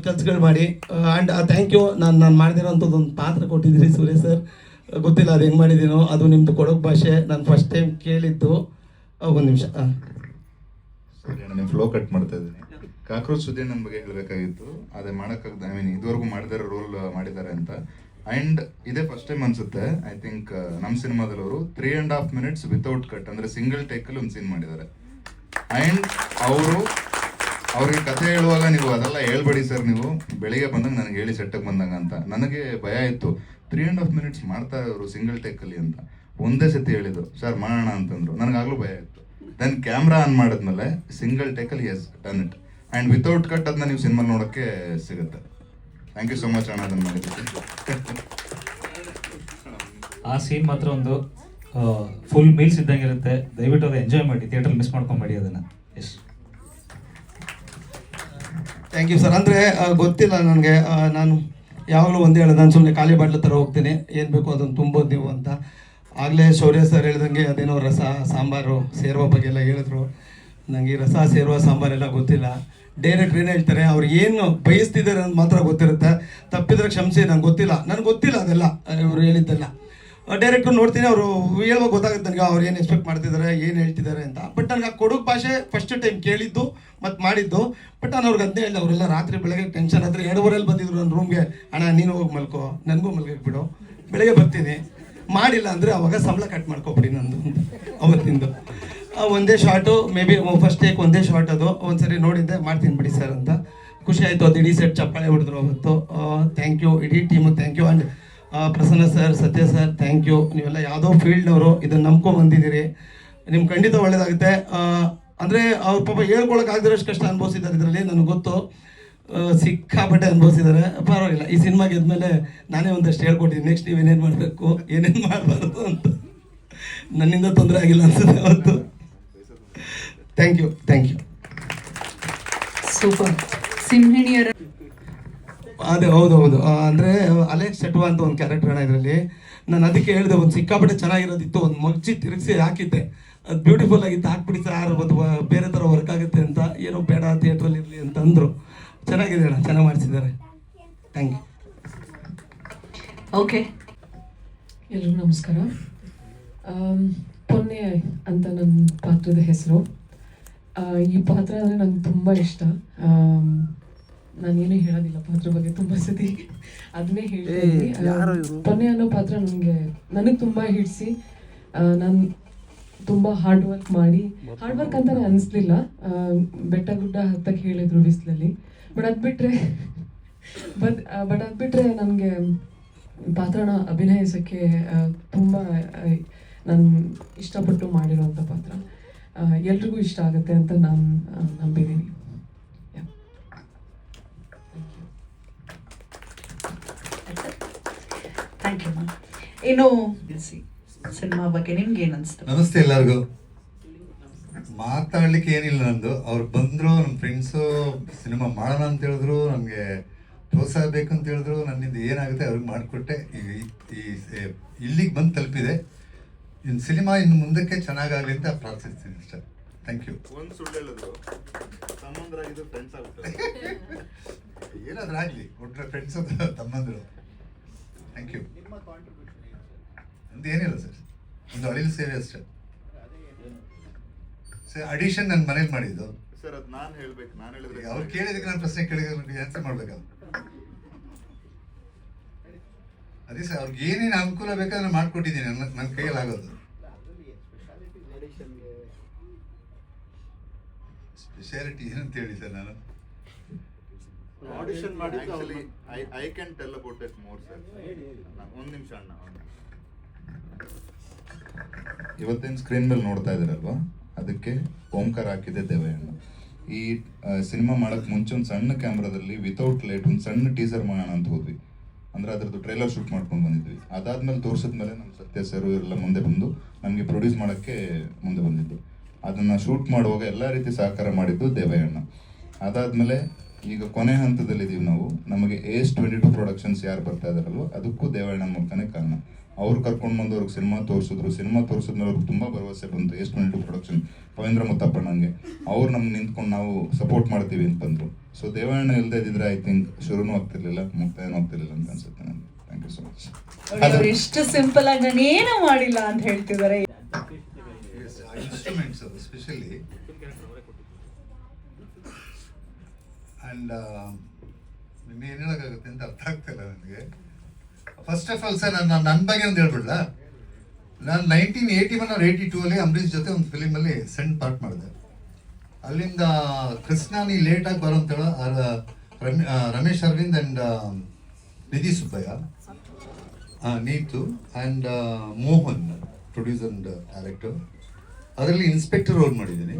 ಕೆಲಸಗಳು ಮಾಡಿ. ಆ್ಯಂಡ್ ಥ್ಯಾಂಕ್ ಯು ನಾನು ನಾನು ಮಾಡಿದಿರೋಂಥದ್ದು ಒಂದು ಪಾತ್ರ ಕೊಟ್ಟಿದ್ದೀರಿ ಸುರೇಶ್ ಸರ್ ಗೊತ್ತಿಲ್ಲ ಅದು ಹೆಂಗೆ ಮಾಡಿದ್ದೀನೋ ಅದು ನಿಮ್ಮದು ಕೊಡೋಕೆ ಭಾಷೆ. ನಾನು ಫಸ್ಟ್ ಟೈಮ್ ಕೇಳಿದ್ದು. ಒಂದು ನಿಮಿಷ. ಸರಿ ಫ್ಲೋ ಕಟ್ ಮಾಡ್ತಾ ಇದ್ದೀನಿ. ಕಾಕ್ರೋಚ್ ಸುದ್ದಿ ನಮ್ಮ ಬಗ್ಗೆ ಹೇಳಬೇಕಾಗಿತ್ತು, ಅದೇ ಮಾಡೋಕ್ಕಾಗ್ದ ಐ ಮೀನ್ ಇದುವರೆಗೂ ಮಾಡಿದಾರೆ ರೋಲ್ ಮಾಡಿದ್ದಾರೆ ಅಂತ. ಆ್ಯಂಡ್ ಇದೇ ಫಸ್ಟ್ ಟೈಮ್ ಅನ್ಸುತ್ತೆ ಐ ಥಿಂಕ್ ನಮ್ಮ ಸಿನಿಮಾದಲ್ಲವರು three and half minutes without cut ಅಂದರೆ ಸಿಂಗಲ್ ಟೇಕಲ್ಲಿ ಒಂದು ಸೀನ್ ಮಾಡಿದ್ದಾರೆ. ಆ್ಯಂಡ್ ಅವರು, ಅವ್ರಿಗೆ ಕಥೆ ಹೇಳುವಾಗ ನೀವು ಅದೆಲ್ಲ ಹೇಳ್ಬೇಡಿ ಸರ್ ನೀವು, ಬೆಳಿಗ್ಗೆ ಬಂದಾಗ ನನಗೆ ಹೇಳಿ ಸೆಟ್ಟಕ್ಕೆ ಬಂದಾಗ ಅಂತ. ನನಗೆ ಭಯ ಇತ್ತು ತ್ರೀ ಆ್ಯಂಡ್ ಹಾಫ್ ಮಿನಿಟ್ಸ್ ಮಾಡ್ತಾ ಇದ್ರು ಸಿಂಗಲ್ ಟೇಕಲ್ಲಿ ಅಂತ. ಒಂದೇ ಸತಿ ಹೇಳಿದ್ರು ಸರ್ ಮಾಡೋಣ ಅಂತಂದ್ರು. ನನಗಾಗಲೂ ಭಯ ಇತ್ತು ದೆನ್ ಕ್ಯಾಮ್ರಾ ಆನ್ ಮಾಡಿದ್ಮೇಲೆ single ಟೇಕಲ್ಲಿ has done it and without cut ಅದನ್ನ ನೀವು ಸಿನಿಮಾ ನೋಡೋಕ್ಕೆ ಸಿಗುತ್ತೆ. ಥ್ಯಾಂಕ್ ಯು ಸೊ ಮಚ್ ಅಣ್ಣ ಅದನ್ನು ಮಾಡಿದ್ದಕ್ಕೆ. ಆ ಸೀನ್ ಮಾತ್ರ ಒಂದು ಫುಲ್ ಮೀಲ್ಸ್ ಇದ್ದಂಗೆ ಇರುತ್ತೆ. ದಯವಿಟ್ಟು ಅದು ಎಂಜಾಯ್ ಮಾಡಿ ಥಿಯೇಟರ್ ಮಿಸ್ ಮಾಡ್ಕೊಂಬೇಡಿ ಅದನ್ನು. ಎಸ್ ಥ್ಯಾಂಕ್ ಯು ಸರ್ ಅಂದರೆ ಗೊತ್ತಿಲ್ಲ ನನಗೆ. ನಾನು ಯಾವಾಗಲೂ ಒಂದೇ ಹೇಳೋದು ನಾನು ಸುಮ್ಮನೆ ಖಾಲಿ ಬಾಟ್ಲ ಥರ ಹೋಗ್ತೀನಿ. ಏನು ಬೇಕು ಅದನ್ನು ತುಂಬೋದು ನೀವು ಅಂತ. ಆಗಲೇ ಶೌರ್ಯ ಸರ್ ಹೇಳ್ದಂಗೆ ಅದೇನೋ ರಸ ಸಾಂಬಾರು ಸೇರುವ ಬಗ್ಗೆ ಎಲ್ಲ ಹೇಳಿದ್ರು. ನನಗೆ ರಸ ಸೇರುವ ಸಾಂಬಾರೆಲ್ಲ ಗೊತ್ತಿಲ್ಲ. ಡೈರೆಕ್ಟ್ ಏನು ಹೇಳ್ತಾರೆ, ಅವ್ರು ಏನು ಬಯಸ್ತಿದ್ದಾರೆ ಅಂತ ಮಾತ್ರ ಗೊತ್ತಿರುತ್ತೆ. ತಪ್ಪಿದ್ರೆ ಕ್ಷಮಿಸಿ, ನಂಗೆ ಗೊತ್ತಿಲ್ಲ. ನನಗೆ ಗೊತ್ತಿಲ್ಲ ಅದೆಲ್ಲ, ಇವರು ಹೇಳಿದ್ದೆಲ್ಲ. ಡೈರೆಕ್ಟ್ ನೋಡ್ತೀನಿ, ಅವರು ಹೇಳುವಾಗ ಗೊತ್ತಾಗುತ್ತೆ ನನಗೆ, ಅವ್ರು ಏನು ಎಕ್ಸ್ಪೆಕ್ಟ್ ಮಾಡ್ತಿದ್ದಾರೆ, ಏನು ಹೇಳ್ತಿದ್ದಾರೆ ಅಂತ. ಬಟ್ ನನಗೆ ಆ ಕೊಡಗು ಭಾಷೆ ಫಸ್ಟ್ ಟೈಮ್ ಕೇಳಿದ್ದು ಮತ್ತು ಮಾಡಿದ್ದು. ಬಟ್ ನಾನು ಅವ್ರಿಗೆ ಅದನ್ನೇ ಹೇಳಿದೆ, ಅವರೆಲ್ಲ ರಾತ್ರಿ ಬೆಳಗ್ಗೆ ಟೆನ್ಷನ್ ಆದರೆ ಎರಡುವರೆಲ್ಲಿ ಬಂದಿದ್ರು ನನ್ನ ರೂಮ್ಗೆ ಅಣ್ಣ, ನೀನು ಹೋಗಿ ಮಲ್ಕೋ, ನನಗೂ ಮಲ್ಗಕ್ಕೆ ಬಿಡು. ಬೆಳಗ್ಗೆ ಬರ್ತೀನಿ. ಮಾಡಿಲ್ಲ ಅಂದರೆ ಅವಾಗ ಸಂಬಳ ಕಟ್ ಮಾಡ್ಕೊಬಿಡಿ ನಂದು ಅವತ್ತಿಂದು. ಒಂದೇ shot may be first take ಒಂದೇ ಶಾರ್ಟ್ ಅದು. ಒಂದ್ಸರಿ ನೋಡಿದ್ದೆ, ಮಾಡ್ತೀನಿ ಬಿಡಿ ಸರ್ ಅಂತ. ಖುಷಿ ಆಯಿತು, ಅದು ಇಡೀ ಸೆಟ್ ಚಪ್ಪಾಳೆ ಹೊಡೆದ್ರು ಅವತ್ತು. ಥ್ಯಾಂಕ್ ಯು ಇಡೀ team thank you and Prasanna sir Satya sir thank you ನೀವೆಲ್ಲ ಯಾವುದೋ ಫೀಲ್ಡ್ನವರು ಇದನ್ನು ನಂಬ್ಕೊಂಡು ಬಂದಿದ್ದೀರಿ. ನಿಮ್ಗೆ ಖಂಡಿತ ಒಳ್ಳೇದಾಗುತ್ತೆ. ಅಂದರೆ ಅವ್ರ ಪಾಪ ಹೇಳ್ಕೊಳಕ್ ಆಗದಿರೋಷ್ಟು ಕಷ್ಟ ಅನುಭವಿಸಿದ್ದಾರೆ ಇದರಲ್ಲಿ, ನನಗೆ ಗೊತ್ತು. ಸಿಕ್ಕಾಪಟ್ಟೆ ಅನುಭವಿಸಿದ್ದಾರೆ. ಪರವಾಗಿಲ್ಲ, ಈ ಸಿನಿಮಾಗೆ ಗೆದ್ಮೇಲೆ ನಾನೇ ಒಂದಷ್ಟು ಹೇಳ್ಕೊಟ್ಟಿದ್ದೀನಿ ನೆಕ್ಸ್ಟ್ ನೀವೇನೇನು ಮಾಡಬೇಕು, ಏನೇನು ಮಾಡಬಾರ್ದು ಅಂತ. ನನ್ನಿಂದ ತೊಂದರೆ ಆಗಿಲ್ಲ ಅನ್ಸುತ್ತೆ ಅವತ್ತು. Thank you thank you super ಸಿಂಹಿಣಿಯರ ಅದೇ ಹೌದು ಹೌದು. ಅಂದರೆ ಅಲೆಕ್ಸ್ ಚಟ್ವಾ ಅಂತ ಒಂದು ಕ್ಯಾರೆಕ್ಟರ್ ಅಣ್ಣ ಇದರಲ್ಲಿ. ನಾನು ಅದಕ್ಕೆ ಹೇಳಿದೆ ಒಂದು ಸಿಕ್ಕಾಪಟ್ಟೆ ಚೆನ್ನಾಗಿರೋದಿತ್ತು ಒಂದು ಮಗ್ಚಿ ತಿರುಗಿಸಿ ಹಾಕಿದ್ದೆ. ಅದು ಬ್ಯೂಟಿಫುಲ್ ಆಗಿತ್ತು ಹಾಕ್ಬಿಡಿ ಸರ್ ಒಂದು ಬೇರೆ ಥರ ವರ್ಕ್ ಆಗುತ್ತೆ ಅಂತ ಏನೋ ಬೇಡ ಥಿಯೇಟ್ರಲ್ಲಿ ಇರಲಿ ಅಂತ ಅಂದರು. ಚೆನ್ನಾಗಿದೆ ಅಣ್ಣ ಚೆನ್ನಾಗಿ ಮಾಡಿಸಿದ್ದಾರೆ. ಥ್ಯಾಂಕ್ ಯು ಓಕೆ ಎಲ್ರಿಗೂ ನಮಸ್ಕಾರ. ಆಮ್, ಪೊನ್ನೆ ಅಂತ ನನ್ನ ಪಾತ್ರದ ಹೆಸರು. ಈ ಪಾತ್ರ ಅಂದರೆ ನಂಗೆ ತುಂಬ ಇಷ್ಟ. ನಾನೇನು ಹೇಳೋದಿಲ್ಲ ಪಾತ್ರ ಬಗ್ಗೆ ತುಂಬ ಸತಿ ಅದನ್ನೇ ಹೇಳ್ತೀನಿ ಪೊನ್ನೆ ಅನ್ನೋ ಪಾತ್ರ ನನಗೆ ನನಗೆ ತುಂಬ ಹಿಡಿಸಿ ನಾನು ತುಂಬ ಹಾರ್ಡ್ ವರ್ಕ್ ಮಾಡಿ. ಹಾರ್ಡ್ ವರ್ಕ್ ಅಂತ ಅನಿಸ್ಲಿಲ್ಲ. ಬೆಟ್ಟ ಗುಡ್ಡ ಹತ್ತಕ್ಕೆ ಹೇಳಿದ್ರು ಬಿಸಿಲಲ್ಲಿ. ಬಟ್ ಅದು ಬಿಟ್ಟರೆ ಬಟ್ ಬಟ್ ಅದು ಬಿಟ್ಟರೆ ನನಗೆ ಪಾತ್ರನ ಅಭಿನಯಿಸೋಕ್ಕೆ ತುಂಬ ನಾನು ಇಷ್ಟಪಟ್ಟು ಮಾಡಿರೋಂಥ ಪಾತ್ರ. ಎಲ್ರಿಗೂ ಇಷ್ಟ ಆಗುತ್ತೆ ಅಂತ ನಾನು ನಂಬಿದ್ದೀನಿ. ಥ್ಯಾಂಕ್ ಯು ಮ್ಯಾಮ್ ಸಿನಿಮಾ ಬಗ್ಗೆ ನಿಮ್ಗೆ ಏನು ಅನಿಸ್ತು? ನಮಸ್ತೆ ಎಲ್ಲರಿಗೂ. ಮಾತಾಡ್ಲಿಕ್ಕೆ ಏನಿಲ್ಲ ನಂದು. ಅವ್ರು ಬಂದ್ರು ನಮ್ಮ ಫ್ರೆಂಡ್ಸು ಸಿನಿಮಾ ಮಾಡೋಣ ಅಂತ ಹೇಳಿದ್ರು ನನಗೆ ಪ್ರೋತ್ಸಾಹ ಬೇಕು ಅಂತ ಹೇಳಿದ್ರು. ನನ್ನಿಂದ ಏನಾಗುತ್ತೆ ಅವ್ರಿಗೆ ಮಾಡಿಕೊಟ್ಟೆ. ಈ ಇಲ್ಲಿಗೆ ಬಂದು ತಲುಪಿದೆ. ಇನ್ನು ಸಿನಿಮಾ ಇನ್ನು ಮುಂದಕ್ಕೆ ಚೆನ್ನಾಗಾಗಲಿ ಅಂತ ಪ್ರಾರ್ಥಿಸ್ತೀನಿ ಸರ್ ಥ್ಯಾಂಕ್ ಯು ಒಂದು ಸುಳ್ಳು ಹೇಳಿದ್ರು ಸಂಬಂಧರಾಗಿದ್ದು ಫ್ರೆಂಡ್ಸ್ ಆಗುತ್ತೆ. ಏನಾದ್ರೂ ಆಗಲಿ ಒಟ್ಟರೆ ಫ್ರೆಂಡ್ಸ್ ತಮ್ಮಂದರು. ಥ್ಯಾಂಕ್ ಯು ಅಂತ ಏನಿಲ್ಲ ಸರ್. ಒಂದು ಅಳಿಲು ಸೇವೆ ಅಷ್ಟೇ. ಸರ್ ಅಡಿಷನ್ ನನ್ನ ಮನೇಲಿ ಮಾಡಿದ್ದು. ಸರ್ ಅದು ನಾನು ಹೇಳ್ಬೇಕು. ನಾನು ಹೇಳಿದ್ರೆ ಅವ್ರು ಕೇಳಿದಕ್ಕೆ ನಾನು ಪ್ರಶ್ನೆ ಕೇಳಿದ್ರೆ ಆನ್ಸರ್ ಮಾಡ್ಬೇಕಲ್ಲ ಅದೇ ಸರ್ ಅವ್ರಿಗೆ ಏನೇನು ಅನುಕೂಲ ಬೇಕಾದ್ರೆ ಮಾಡ್ಕೊಟ್ಟಿದ್ದೀನಿ. ನನ್ನ ನನ್ನ ಕೈಯಲ್ಲಿ ಆಗೋದು. ಸ್ಪೆಷಾಲಿಟಿ ಏನಂತ ಹೇಳಿ ಸರ್ ನಾನು? ಆಡಿಷನ್ ಮಾಡಿ actually I I can tell about it more sir ಒಂದು ನಿಮಿಷ ಅಣ್ಣ ಇವತ್ತಿನ ಸ್ಕ್ರೀನ್ ಮೇಲೆ ನೋಡ್ತಾ ಇದ್ದೀರಲ್ವಾ? ಅದಕ್ಕೆ ಓಂಕಾರ ಹಾಕಿದೆ ದೇವಯ್ಯಣ್ಣ. ಈ ಸಿನಿಮಾ ಮಾಡೋಕ್ಕೆ ಮುಂಚೆ ಒಂದು ಸಣ್ಣ ಕ್ಯಾಮ್ರಾದಲ್ಲಿ ವಿತೌಟ್ ಲೈಟ್ ಒಂದು ಸಣ್ಣ ಟೀಸರ್ ಮಾಡೋಣ ಅಂತ ಹೋದ್ವಿ. ಅಂದ್ರೆ ಅದ್ರದ್ದು ಟ್ರೈಲರ್ ಶೂಟ್ ಮಾಡ್ಕೊಂಡು ಬಂದಿದ್ವಿ. ಅದಾದ್ಮೇಲೆ ತೋರಿಸಿದ್ಮೇಲೆ ನಮ್ಮ ಸತ್ಯ ಸರ್ ಎಲ್ಲ ಮುಂದೆ ಬಂದು ನಮಗೆ ಪ್ರೊಡ್ಯೂಸ್ ಮಾಡೋಕ್ಕೆ ಮುಂದೆ ಬಂದಿದ್ದು ಅದನ್ನ ಶೂಟ್ ಮಾಡುವಾಗ ಎಲ್ಲ ರೀತಿ ಸಹಕಾರ ಮಾಡಿದ್ದು ದೇವಯ್ಯಣ್ಣ. ಅದಾದ್ಮೇಲೆ ಈಗ ಕೊನೆ ಹಂತದಲ್ಲಿದ್ದೀವಿ ನಾವು. ನಮಗೆ ಏಸ್ ಟ್ವೆಂಟಿ ಟು ಪ್ರೊಡಕ್ಷನ್ಸ್ ಯಾರು ಬರ್ತಾ ಇದಾರಲ್ವ ಅದಕ್ಕೂ ದೇವಯ್ಯಣ್ಣ ಮೂಲಕನೇ ಕಾರಣ. ಅವ್ರು ಕರ್ಕೊಂಡು ಬಂದು ಅವ್ರಿಗೆ ಸಿನಿಮಾ ತೋರಿಸಿದ್ರು. ಸಿನಿಮಾ ತೋರಿಸಿದ್ಮೇಲೆ ಅವ್ರಿಗೆ ತುಂಬ ಭರವಸೆ ಬಂತು ace twenty two production Pavendra ಮುತ್ತಪ್ಪಣ್ಣಂಗೆ ಅವ್ರು ನಮ್ಗೆ ನಿಂತ್ಕೊಂಡು ನಾವು ಸಪೋರ್ಟ್ ಮಾಡ್ತೀವಿ ಅಂತ ಬಂದರು. ಸೊ ದೇವಯ್ಯಣ್ಣ ಇಲ್ಲದೆ ಇದ್ದಿದ್ರೆ ಐ ಥಿಂಕ್ ಶುರುನೂ ಆಗ್ತಿರ್ಲಿಲ್ಲ ಮುಕ್ತಾಯನೂ ಆಗ್ತಿರ್ಲಿಲ್ಲ ಅಂತ ಅನ್ಸುತ್ತೆ ನನಗೆ ಥ್ಯಾಂಕ್ ಯು ಸೊ ಮಚ್ ಅವ್ರು ಎಷ್ಟು ಸಿಂಪಲ್ ಆಗಿ ನಾನು ಏನೂ ಮಾಡಿಲ್ಲ ಅಂತ ಹೇಳ್ತಿದ್ದಾರೆ. ಇನ್ಸ್ಟ್ರೂಮೆಂಟ್ಸ್ ಅದು ಸ್ಪೆಷಲಿ ಆ್ಯಂಡ್ ನಿನ್ನೆ ಏನು ಹೇಳೋಕ್ಕಾಗುತ್ತೆ ಅಂತ ಅರ್ಥ ಆಗ್ತಿಲ್ಲ ನನಗೆ. ಫಸ್ಟ್ ಆಫ್ ಆಲ್ ಸರ್ ನಾನು ನನ್ನ ಬಗ್ಗೆ ಒಂದು ಹೇಳ್ಬಿಡ್ಲ? ನಾನು ನೈನ್ಟೀನ್ ಏಯ್ಟಿ ಒನ್ ಅವ್ರ ಏಯ್ಟಿ ಟೂ ಅಲ್ಲಿ ಅಂಬರೀಷ್ ಜೊತೆ ಒಂದು ಫಿಲಿಮಲ್ಲಿ ಸೆಂಡ್ ಪಾರ್ಟ್ ಮಾಡಿದೆ. ಅಲ್ಲಿಂದ ಕೃಷ್ಣ ನೀ ಲೇಟಾಗಿ ಬರೋ ಅಂತ Ramesh Aravind and Nidhi Subbaiah Neetu and Mohan producer and director ಅದರಲ್ಲಿ ಇನ್ಸ್ಪೆಕ್ಟರ್ ರೋಲ್ ಮಾಡಿದ್ದೀನಿ.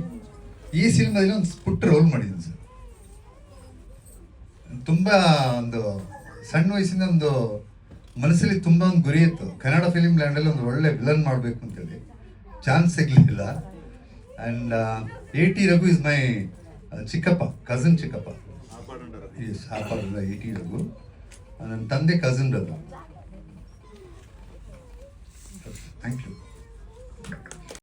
ಈ ಸಿನಿಮಾದಲ್ಲಿ ಒಂದು ಪುಟ್ಟ ರೋಲ್ ಮಾಡಿದ್ದೀನಿ ಸರ್. ತುಂಬ ಒಂದು ಸಣ್ಣ ವಯಸ್ಸಿನ ಒಂದು ಮನಸ್ಸಲ್ಲಿ ತುಂಬ ಒಂದು ಗುರಿ ಇತ್ತು. ಕನ್ನಡ ಫಿಲಿಮ್ ಲ್ಯಾಂಡಲ್ಲಿ ಒಂದು ಒಳ್ಳೆ ವಿಲನ್ ಮಾಡಬೇಕು ಅಂತೇಳಿ. ಚಾನ್ಸ್ ಸಿಗಲಿಲ್ಲ. And A T Raghu is my ಚಿಕ್ಕಪ್ಪ ಕಸಿನ್ ಚಿಕ್ಕಪ್ಪ. Yes A T Raghu. ನನ್ನ ತಂದೆ ಕಸಿನ್ ರಘು. Thank you